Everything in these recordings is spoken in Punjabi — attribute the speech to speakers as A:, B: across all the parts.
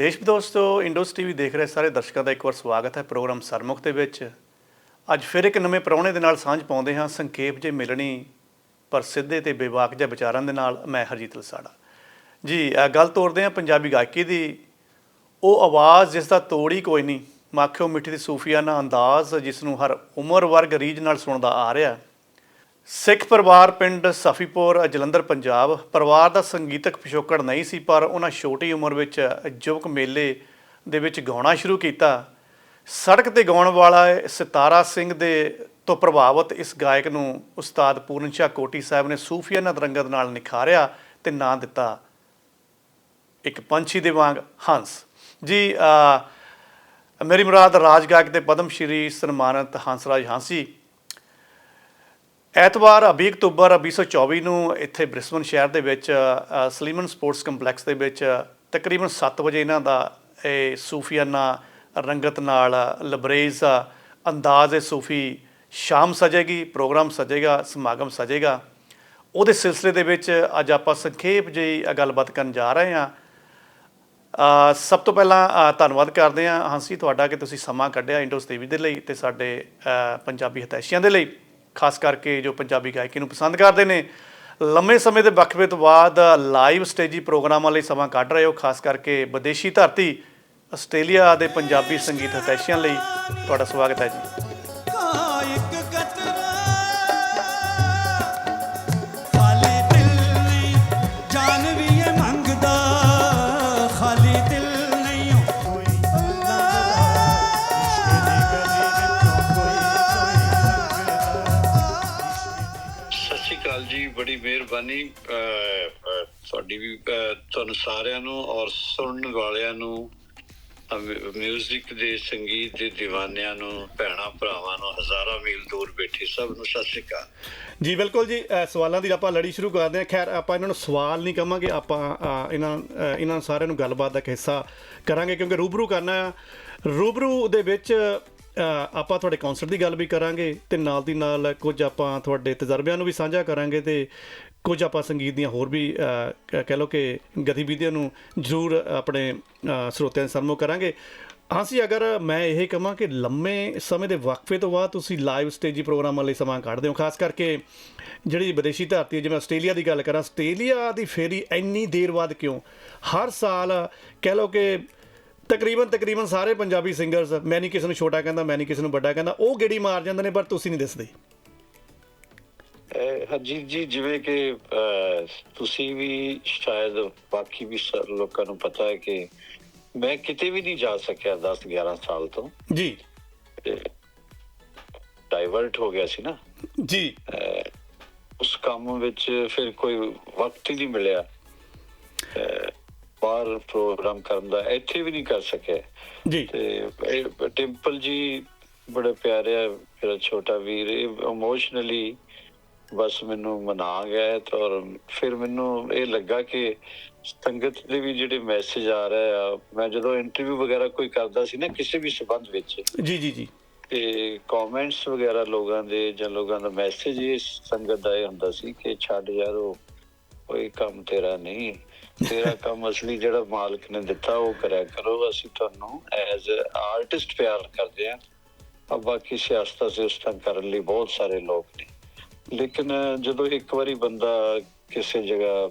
A: ਦੇਸ਼ ਵਿਦੇਸ਼ ਤੋਂ ਇੰਡੋਸ ਟੀਵੀ ਦੇਖ ਰਹੇ ਸਾਰੇ ਦਰਸ਼ਕਾਂ ਦਾ ਇੱਕ ਵਾਰ ਸਵਾਗਤ ਹੈ ਪ੍ਰੋਗਰਾਮ ਸਰਮੁਖ ਦੇ ਵਿੱਚ। ਅੱਜ ਫਿਰ ਇੱਕ ਨਵੇਂ ਪ੍ਰਾਹੁਣੇ ਦੇ ਨਾਲ ਸਾਂਝ ਪਾਉਂਦੇ ਹਾਂ। ਸੰਖੇਪ ਜੇ ਮਿਲਣੀ ਪਰ ਸਿੱਧੇ ਤੇ ਬੇਵਾਕ ਜਿਹੇ ਵਿਚਾਰਾਂ ਦੇ ਨਾਲ ਮੈਂ ਹਰਜੀਤ ਲਸਾੜਾ। ਜੀ ਗੱਲ ਤੋੜਦੇ ਹਾਂ ਪੰਜਾਬੀ ਗਾਇਕੀ ਦੀ। ਉਹ ਆਵਾਜ਼ ਜਿਸ ਦਾ ਤੋੜ ਹੀ ਕੋਈ ਨਹੀਂ। ਮਾਖਿਓ ਮਿੱਠੀ ਦੀ ਸੂਫੀਆਨਾ ਅੰਦਾਜ਼ ਜਿਸ ਨੂੰ ਹਰ ਉਮਰ ਵਰਗ ਰੀਝ ਨਾਲ ਸੁਣਦਾ ਆ ਰਿਹਾ। ਸਿੱਖ ਪਰਿਵਾਰ ਪਿੰਡ ਸਫੀਪੁਰ, ਜਲੰਧਰ, ਪੰਜਾਬ। ਪਰਿਵਾਰ ਦਾ ਸੰਗੀਤਕ ਪਿਛੋਕੜ ਨਹੀਂ ਸੀ, ਪਰ ਉਹਨਾਂ ਛੋਟੀ ਉਮਰ ਵਿੱਚ ਯੁਵਕ ਮੇਲੇ ਦੇ ਵਿੱਚ ਗਾਉਣਾ ਸ਼ੁਰੂ ਕੀਤਾ। ਸੜਕ ਤੇ ਗਾਉਣ ਵਾਲਾ ਸਿਤਾਰਾ ਸਿੰਘ ਦੇ ਤੋਂ ਪ੍ਰਭਾਵਿਤ ਇਸ ਗਾਇਕ ਨੂੰ ਉਸਤਾਦ ਪੂਰਨ ਸ਼ਾਹ ਕੋਟੀ ਸਾਹਿਬ ਨੇ ਸੂਫੀਆਨਾ ਰੰਗਤ ਨਾਲ ਨਿਖਾਰਿਆ ਤੇ ਨਾਂ ਦਿੱਤਾ। ਇੱਕ ਪੰਛੀ ਦੇ ਵਾਂਗ ਹੰਸ। ਜੀ ਮੇਰੀ ਮੁਰਾਦ ਰਾਜ ਗਾਇਕ ਤੇ ਪਦਮ ਸ਼੍ਰੀ ਸਨਮਾਨਿਤ ਹੰਸਰਾਜ ਹਾਂਸੀ। ਐਤਵਾਰ 20 ਅਕਤੂਬਰ 2024 ਨੂੰ ਇੱਥੇ ਬ੍ਰਿਸਬਨ ਸ਼ਹਿਰ ਦੇ ਵਿੱਚ ਸਲੀਮਨ ਸਪੋਰਟਸ ਕੰਪਲੈਕਸ ਦੇ ਵਿੱਚ ਤਕਰੀਬਨ 7 ਵਜੇ ਇਹਨਾਂ ਦਾ ਇਹ ਸੂਫੀਆਨਾ ਰੰਗਤ ਨਾਲ ਲਬਰੇਜ਼ ਅੰਦਾਜ਼ ਏ ਸੂਫੀ ਸ਼ਾਮ ਸਜੇਗੀ, ਪ੍ਰੋਗਰਾਮ ਸਜੇਗਾ, ਸਮਾਗਮ ਸਜੇਗਾ। ਉਹਦੇ ਸਿਲਸਿਲੇ ਦੇ ਵਿੱਚ ਅੱਜ ਆਪਾਂ ਸੰਖੇਪ ਜਿਹੀ ਗੱਲਬਾਤ ਕਰਨ ਜਾ ਰਹੇ ਹਾਂ। ਸਭ ਤੋਂ ਪਹਿਲਾਂ ਧੰਨਵਾਦ ਕਰਦੇ ਹਾਂ। ਹਾਂਸੀ, ਤੁਹਾਡਾ ਕਿ ਤੁਸੀਂ ਸਮਾਂ ਕੱਢਿਆ ਇੰਡੋਸ ਟੀਵੀ ਦੇ ਲਈ ਤੇ ਸਾਡੇ ਪੰਜਾਬੀ ਹਤੈਸ਼ੀਆਂ ਦੇ ਲਈ। ਖਾਸ ਕਰਕੇ ਜੋ ਪੰਜਾਬੀ ਗਾਇਕੀ ਨੂੰ ਪਸੰਦ ਕਰਦੇ ਨੇ। ਲੰਮੇ ਸਮੇਂ ਦੇ ਵਕਫੇ ਤੋਂ ਬਾਅਦ ਲਾਈਵ ਸਟੇਜੀ ਪ੍ਰੋਗਰਾਮਾਂ ਲਈ ਸਮਾਂ ਕੱਢ ਰਹੇ ਹੋ, ਖਾਸ ਕਰਕੇ ਵਿਦੇਸ਼ੀ ਧਰਤੀ, ਆਸਟ੍ਰੇਲੀਆ ਦੇ ਪੰਜਾਬੀ ਸੰਗੀਤ ਹਤੈਸ਼ੀਆਂ ਲਈ। ਤੁਹਾਡਾ ਸਵਾਗਤ ਹੈ ਜੀ।
B: ਬੜੀ ਮਿਹਰਬਾਨੀ ਤੁਹਾਡੀ ਵੀ ਤੁਹਾਨੂੰ ਸਾਰਿਆਂ ਨੂੰ ਔਰ ਸੁਣਨ ਵਾਲਿਆਂ ਨੂੰ ਮਿਊਜ਼ਿਕ ਦੇ, ਸੰਗੀਤ ਦੇ دیਵਾਨਿਆਂ ਨੂੰ, ਭੈਣਾਂ ਭਰਾਵਾਂ ਨੂੰ, ਹਜ਼ਾਰਾਂ ਮੀਲ ਦੂਰ ਬੈਠੇ ਸਭ ਨੂੰ ਸਤਿ ਸ਼੍ਰੀ ਅਕਾਲ।
A: ਜੀ, ਬਿਲਕੁਲ ਜੀ ਸਵਾਲਾਂ ਦੀ ਆਪਾਂ ਲੜੀ ਸ਼ੁਰੂ ਕਰਦੇ ਹਾਂ। ਖੈਰ, ਆਪਾਂ ਇਹਨਾਂ ਨੂੰ ਸਵਾਲ ਨਹੀਂ ਕਹਾਂਗੇ ਆਪਾਂ ਇਹਨਾਂ ਇਹਨਾਂ ਸਾਰਿਆਂ ਨੂੰ ਗੱਲਬਾਤ ਦਾ ਇੱਕ ਹਿੱਸਾ ਕਰਾਂਗੇ, ਕਿਉਂਕਿ ਰੂਬਰੂ ਕਰਨਾ ਆ। ਰੂਬਰੂ ਦੇ ਵਿੱਚ ਆਪਾਂ ਤੁਹਾਡੇ ਕਨਸਰਟ ਦੀ ਗੱਲ ਵੀ ਕਰਾਂਗੇ ਤੇ ਨਾਲ ਦੀ ਨਾਲ ਕੁਝ ਆਪਾਂ ਤੁਹਾਡੇ ਤਜਰਬਿਆਂ ਨੂੰ ਵੀ ਸਾਂਝਾ ਕਰਾਂਗੇ ਤੇ ਕੁਝ ਆਪਾਂ ਸੰਗੀਤ ਦੀਆਂ ਹੋਰ ਵੀ ਕਹਿ ਲਓ ਕਿ ਗਤੀਵਿਧੀਆਂ ਨੂੰ ਜ਼ਰੂਰ ਆਪਣੇ ਸਰੋਤਿਆਂ ਦੇ ਸਾਹਮਣੇ ਕਰਾਂਗੇ। ਹਾਂ ਸੀ ਅਗਰ ਮੈਂ ਇਹ ਕਹਾਂ ਕਿ ਲੰਮੇ ਸਮੇਂ ਦੇ ਵਕਫੇ ਤੋਂ ਬਾਅਦ ਤੁਸੀਂ ਲਾਈਵ ਸਟੇਜੀ ਪ੍ਰੋਗਰਾਮਾਂ ਲਈ ਸਮਾਂ ਕੱਢਦੇ ਹੋ, ਖਾਸ ਕਰਕੇ ਜਿਹੜੀ ਵਿਦੇਸ਼ੀ ਧਰਤੀ ਹੈ, ਜਿਵੇਂ ਆਸਟ੍ਰੇਲੀਆ ਦੀ ਗੱਲ ਕਰਾਂ, ਆਸਟ੍ਰੇਲੀਆ ਦੀ ਫੇਰੀ ਇੰਨੀ ਦੇਰ ਬਾਅਦ ਕਿਉਂ? ਹਰ ਸਾਲ, ਕਹਿ ਲਓ ਕਿ ਤਕਰੀਬਨ ਤਕਰੀਬਨ ਸਾਰੇ ਪੰਜਾਬੀ ਸਿੰਗਰਸ ਮੈਂ ਨਹੀਂ ਕਿਸੇ ਨੂੰ ਛੋਟਾ ਕਹਿੰਦਾ ਮੈਂ ਨਹੀਂ ਕਿਸੇ ਨੂੰ ਵੱਡਾ ਕਹਿੰਦਾ ਉਹ ਗੇੜੀ ਮਾਰ ਜਾਂਦੇ ਨੇ ਪਰ ਤੁਸੀਂ ਨਹੀਂ ਦਿਸਦੇ।
B: ਹਰਜੀਤ ਜੀ ਜਿਵੇਂ ਕਿ ਤੁਸੀਂ ਵੀ ਸ਼ਾਇਦ ਬਾਕੀ ਵੀ ਲੋਕਾਂ ਨੂੰ ਪਤਾ ਹੈ ਕਿ ਮੈਂ ਕਿਤੇ ਵੀ ਨਹੀਂ ਜਾ ਸਕਿਆ 10 11 ਸਾਲ ਤੋਂ।
A: ਜੀ।
B: ਡਾਈਵਰਟ ਹੋ ਗਿਆ ਸੀ ਨਾ।
A: ਜੀ।
B: ਉਸ ਕੰਮ ਵਿੱਚ ਫਿਰ ਕੋਈ ਵਕਤ ਹੀ ਨਹੀਂ ਮਿਲਿਆ। ਬਾਹਰ ਪ੍ਰੋਗਰਾਮ ਕਰਨ ਦਾ ਇੱਥੇ ਵੀ ਨਹੀਂ ਕਰ ਸਕਿਆ
A: ਜੀ।
B: ਤੇ ਇਹ ਟਿੰਪਲ ਜੀ ਬੜਾ ਪਿਆਰੇ ਮੇਰਾ ਛੋਟਾ ਵੀਰ ਇਮੋਸ਼ਨਲੀ ਬਸ ਮੈਨੂੰ ਮਨਾ ਗਿਆ ਤੇ ਔਰ ਫਿਰ ਮੈਨੂੰ ਇਹ ਲੱਗਾ ਕਿ ਸੰਗਤ ਦੇ ਵੀ ਜਿਹੜੇ ਮੈਸੇਜ ਆ ਰਹੇ ਆ ਮੈਂ ਜਦੋਂ ਇੰਟਰਵਿਊ ਵਗੈਰਾ ਕੋਈ ਕਰਦਾ ਸੀ ਨਾ ਕਿਸੇ ਵੀ ਸਬੰਧ ਵਿੱਚ
A: ਜੀ ਜੀ ਜੀ।
B: ਤੇ ਕਮੈਂਟਸ ਵਗੈਰਾ ਲੋਕਾਂ ਦੇ ਜਾਂ ਲੋਕਾਂ ਦਾ ਮੈਸੇਜ ਇਸ ਸੰਗਤ ਦਾ ਇਹ ਹੁੰਦਾ ਸੀ ਕਿ ਛੱਡ ਯਾਰ ਉਹ ਕੋਈ ਕੰਮ ਤੇਰਾ ਨਹੀਂ। ਤੇਰਾ ਕੰਮ ਅਸਲੀ ਜਿਹੜਾ ਮਾਲਕ ਨੇ ਦਿੱਤਾ ਉਹ ਕਰਿਆ ਕਰੋ। ਅਸੀਂ ਤੁਹਾਨੂੰ ਐਜ਼ ਆਰਟਿਸਟ ਪਿਆਰ ਕਰਦੇ ਆ ਆ ਬਾਕੀ ਸਿਆਸਤਾਂ ਸੇ ਉਸ ਤਰ੍ਹਾਂ ਕਰਨ ਲਈ ਬਹੁਤ ਸਾਰੇ ਲੋਕ ਨੇ। ਲੇਕਿਨ ਜਦੋਂ ਇੱਕ ਵਾਰੀ ਬੰਦਾ ਕਿਸੇ ਜਗ੍ਹਾ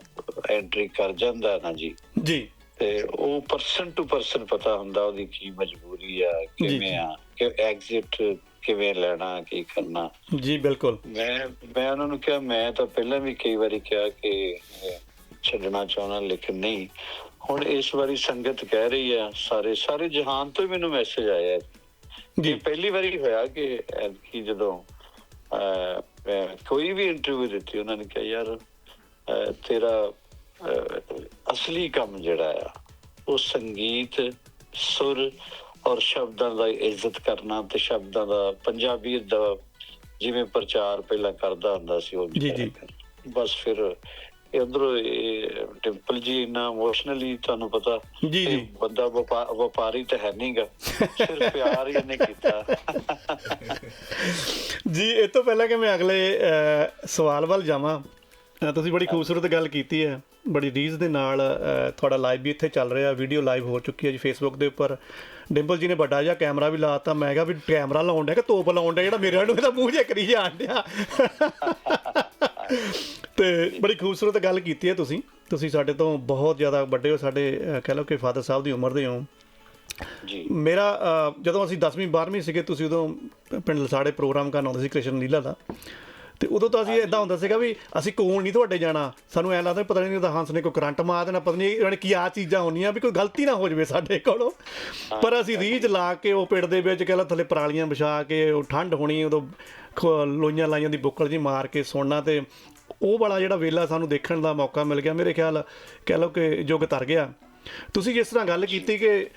B: ਐਂਟਰੀ ਕਰ ਜਾਂਦਾ ਨਾ ਜੀ
A: ਜੀ।
B: ਤੇ ਉਹ ਪਰਸਨ ਟੂ ਪਰਸਨ ਪਤਾ ਹੁੰਦਾ ਉਹਦੀ ਕੀ ਮਜਬੂਰੀ ਆ ਕਿਵੇਂ ਆ ਕਿ ਐਗਜ਼ਿਟ ਕਿਵੇਂ ਲੈਣਾ ਕੀ ਕਰਨਾ।
A: ਜੀ ਬਿਲਕੁਲ।
B: ਮੈਂ ਮੈਂ ਉਹਨਾਂ ਨੂੰ ਕਿਹਾ ਮੈਂ ਤਾਂ ਪਹਿਲਾਂ ਵੀ ਕਈ ਵਾਰੀ ਕਿਹਾ ਕਿ ਛੱਡਣਾ ਚਾਹਣਾ ਲੇਕਿਨ ਨਹੀਂ। ਹੁਣ ਇਸ ਵਾਰੀ ਸੰਗਤ ਕਹਿ ਰਹੀ ਆ ਸਾਰੇ ਸਾਰੇ ਜਹਾਨ ਤੋਂ ਹੀ ਮੈਨੂੰ ਮੈਸੇਜ ਆਇਆ ਹੈ।
A: ਜੀ।
B: ਪਹਿਲੀ ਵਾਰੀ ਹੋਇਆ ਕਿ ਕਿ ਜਦੋਂ ਕੋਈ ਵੀ ਇੰਟਰਵਿਊ ਦਿੱਤੀ ਉਹਨਾਂ ਨੇ ਕਿਹਾ ਯਾਰ ਤੇਰਾ ਅਸਲੀ ਕੰਮ ਜਿਹੜਾ ਆ ਉਹ ਸੰਗੀਤ ਸੁਰ ਔਰ ਸ਼ਬਦਾਂ ਦਾ ਇੱਜ਼ਤ ਕਰਨਾ ਤੇ ਸ਼ਬਦਾਂ ਦਾ ਪੰਜਾਬੀ ਦਾ ਜਿਵੇਂ ਪ੍ਰਚਾਰ ਪਹਿਲਾਂ ਕਰਦਾ ਹੁੰਦਾ ਸੀ ਉਹ
A: ਜੀ, ਜੀ।
B: ਬਸ ਫਿਰ ਇਧਰੋਂ ਟਿੰਪਲ ਜੀ ਇੰਨਾ ਇਮੋਸ਼ਨਲੀ ਤੁਹਾਨੂੰ ਪਤਾ
A: ਜੀ, ਜੀ।
B: ਬੰਦਾ ਵਪਾ- ਵਪਾਰੀ ਤਾਂ ਹੈ ਨਹੀਂਗਾ ਸਿਰਫ ਪਿਆਰ ਹੀ ਇਹਨੇ ਕੀਤਾ।
A: ਜੀ ਇਹ ਤੋਂ ਪਹਿਲਾਂ ਕਿ ਮੈਂ ਅਗਲੇ ਸਵਾਲ ਵੱਲ ਜਾਵਾਂ ਤੁਸੀਂ ਬੜੀ ਖੂਬਸੂਰਤ ਗੱਲ ਕੀਤੀ ਹੈ। ਬੜੀ ਰੀਜ਼ ਦੇ ਨਾਲ ਤੁਹਾਡਾ ਲਾਈਵ ਵੀ ਇੱਥੇ ਚੱਲ ਰਿਹਾ ਵੀਡੀਓ ਲਾਈਵ ਹੋ ਚੁੱਕੀ ਹੈ ਜੀ ਫੇਸਬੁੱਕ ਦੇ ਉੱਪਰ। ਡਿੰਪਲ ਜੀ ਨੇ ਵੱਡਾ ਜਿਹਾ ਕੈਮਰਾ ਵੀ ਲਾਤਾ ਮੈਂ ਕਿਹਾ ਵੀ ਕੈਮਰਾ ਲਾਉਣ ਡਿਆ ਕਿ ਤੋਪ ਲਾਉਣ ਡਿਆ ਜਿਹੜਾ ਮੇਰੇ ਨੂੰ ਇਹਦਾ ਮੂੰਹ ਜਿਹਾ ਕਰੀ ਜਾਣ ਡਿਆ। ਤੇ ਬੜੀ ਖੂਬਸੂਰਤ ਗੱਲ ਕੀਤੀ ਹੈ ਤੁਸੀਂ। ਤੁਸੀਂ ਸਾਡੇ ਤੋਂ ਬਹੁਤ ਜ਼ਿਆਦਾ ਵੱਡੇ ਹੋ ਸਾਡੇ ਕਹਿ ਲਓ ਕਿ ਫਾਦਰ ਸਾਹਿਬ ਦੀ ਉਮਰ ਦੇ ਹੋ।
B: ਜੀ।
A: ਮੇਰਾ ਜਦੋਂ ਅਸੀਂ 10ਵੀਂ 12ਵੀਂ ਸੀਗੇ ਤੁਸੀਂ ਉਦੋਂ ਪਿੰਡ ਲਸਾੜੇ ਪ੍ਰੋਗਰਾਮ ਕਰਨ ਆਉਂਦੇ ਸੀ ਕ੍ਰਿਸ਼ਨ ਲੀਲਾ ਦਾ। ਤੇ ਉਦੋਂ ਤਾਂ ਅਸੀਂ ਇਦਾਂ ਹੁੰਦਾ ਸੀਗਾ ਵੀ ਅਸੀਂ ਕੋਲ ਨਹੀਂ ਤੁਹਾਡੇ ਜਾਣਾ। ਸਾਨੂੰ ਐਂ ਲੱਗਦਾ ਪਤਾ ਨਹੀਂ ਉਹਦਾ ਹੰਸ ਨੇ ਕੋਈ ਕਰੰਟ ਮਾਰ ਦੇਣਾ ਪਤਾ ਨਹੀਂ ਇਹਨਾਂ ਨੇ ਕੀ ਆ ਚੀਜ਼ਾਂ ਹੋਣੀਆਂ ਵੀ ਕੋਈ ਗਲਤੀ ਨਾ ਹੋ ਜਾਵੇ ਸਾਡੇ ਕੋਲੋਂ। ਪਰ ਅਸੀਂ ਰੀਝ ਲਾ ਕੇ ਉਹ ਪਿੰਡ ਦੇ ਵਿੱਚ ਕਹਿ ਲਓ ਥੱਲੇ ਪਰਾਲੀਆਂ ਵਿਛਾ ਕੇ ਉਹ ਠੰਡ ਹੋਣੀ ਉਦੋਂ ਲੋਈਆਂ ਲਾਈਆਂ ਦੀ ਬੁੱਕਲ ਜੀ ਮਾਰ ਕੇ ਸੁਣਨਾ ਤੇ ਉਹ ਵਾਲਾ ਜਿਹੜਾ ਵੇਲਾ ਸਾਨੂੰ ਦੇਖਣ ਦਾ ਮੌਕਾ ਮਿਲ ਗਿਆ ਮੇਰੇ ਖਿਆਲ ਕਹਿ ਲਓ ਕਿ ਯੁੱਗ ਤਰ ਗਿਆ। ਤੁਸੀਂ ਜਿਸ ਤਰ੍ਹਾਂ ਗੱਲ ਕੀਤੀ ਕਿ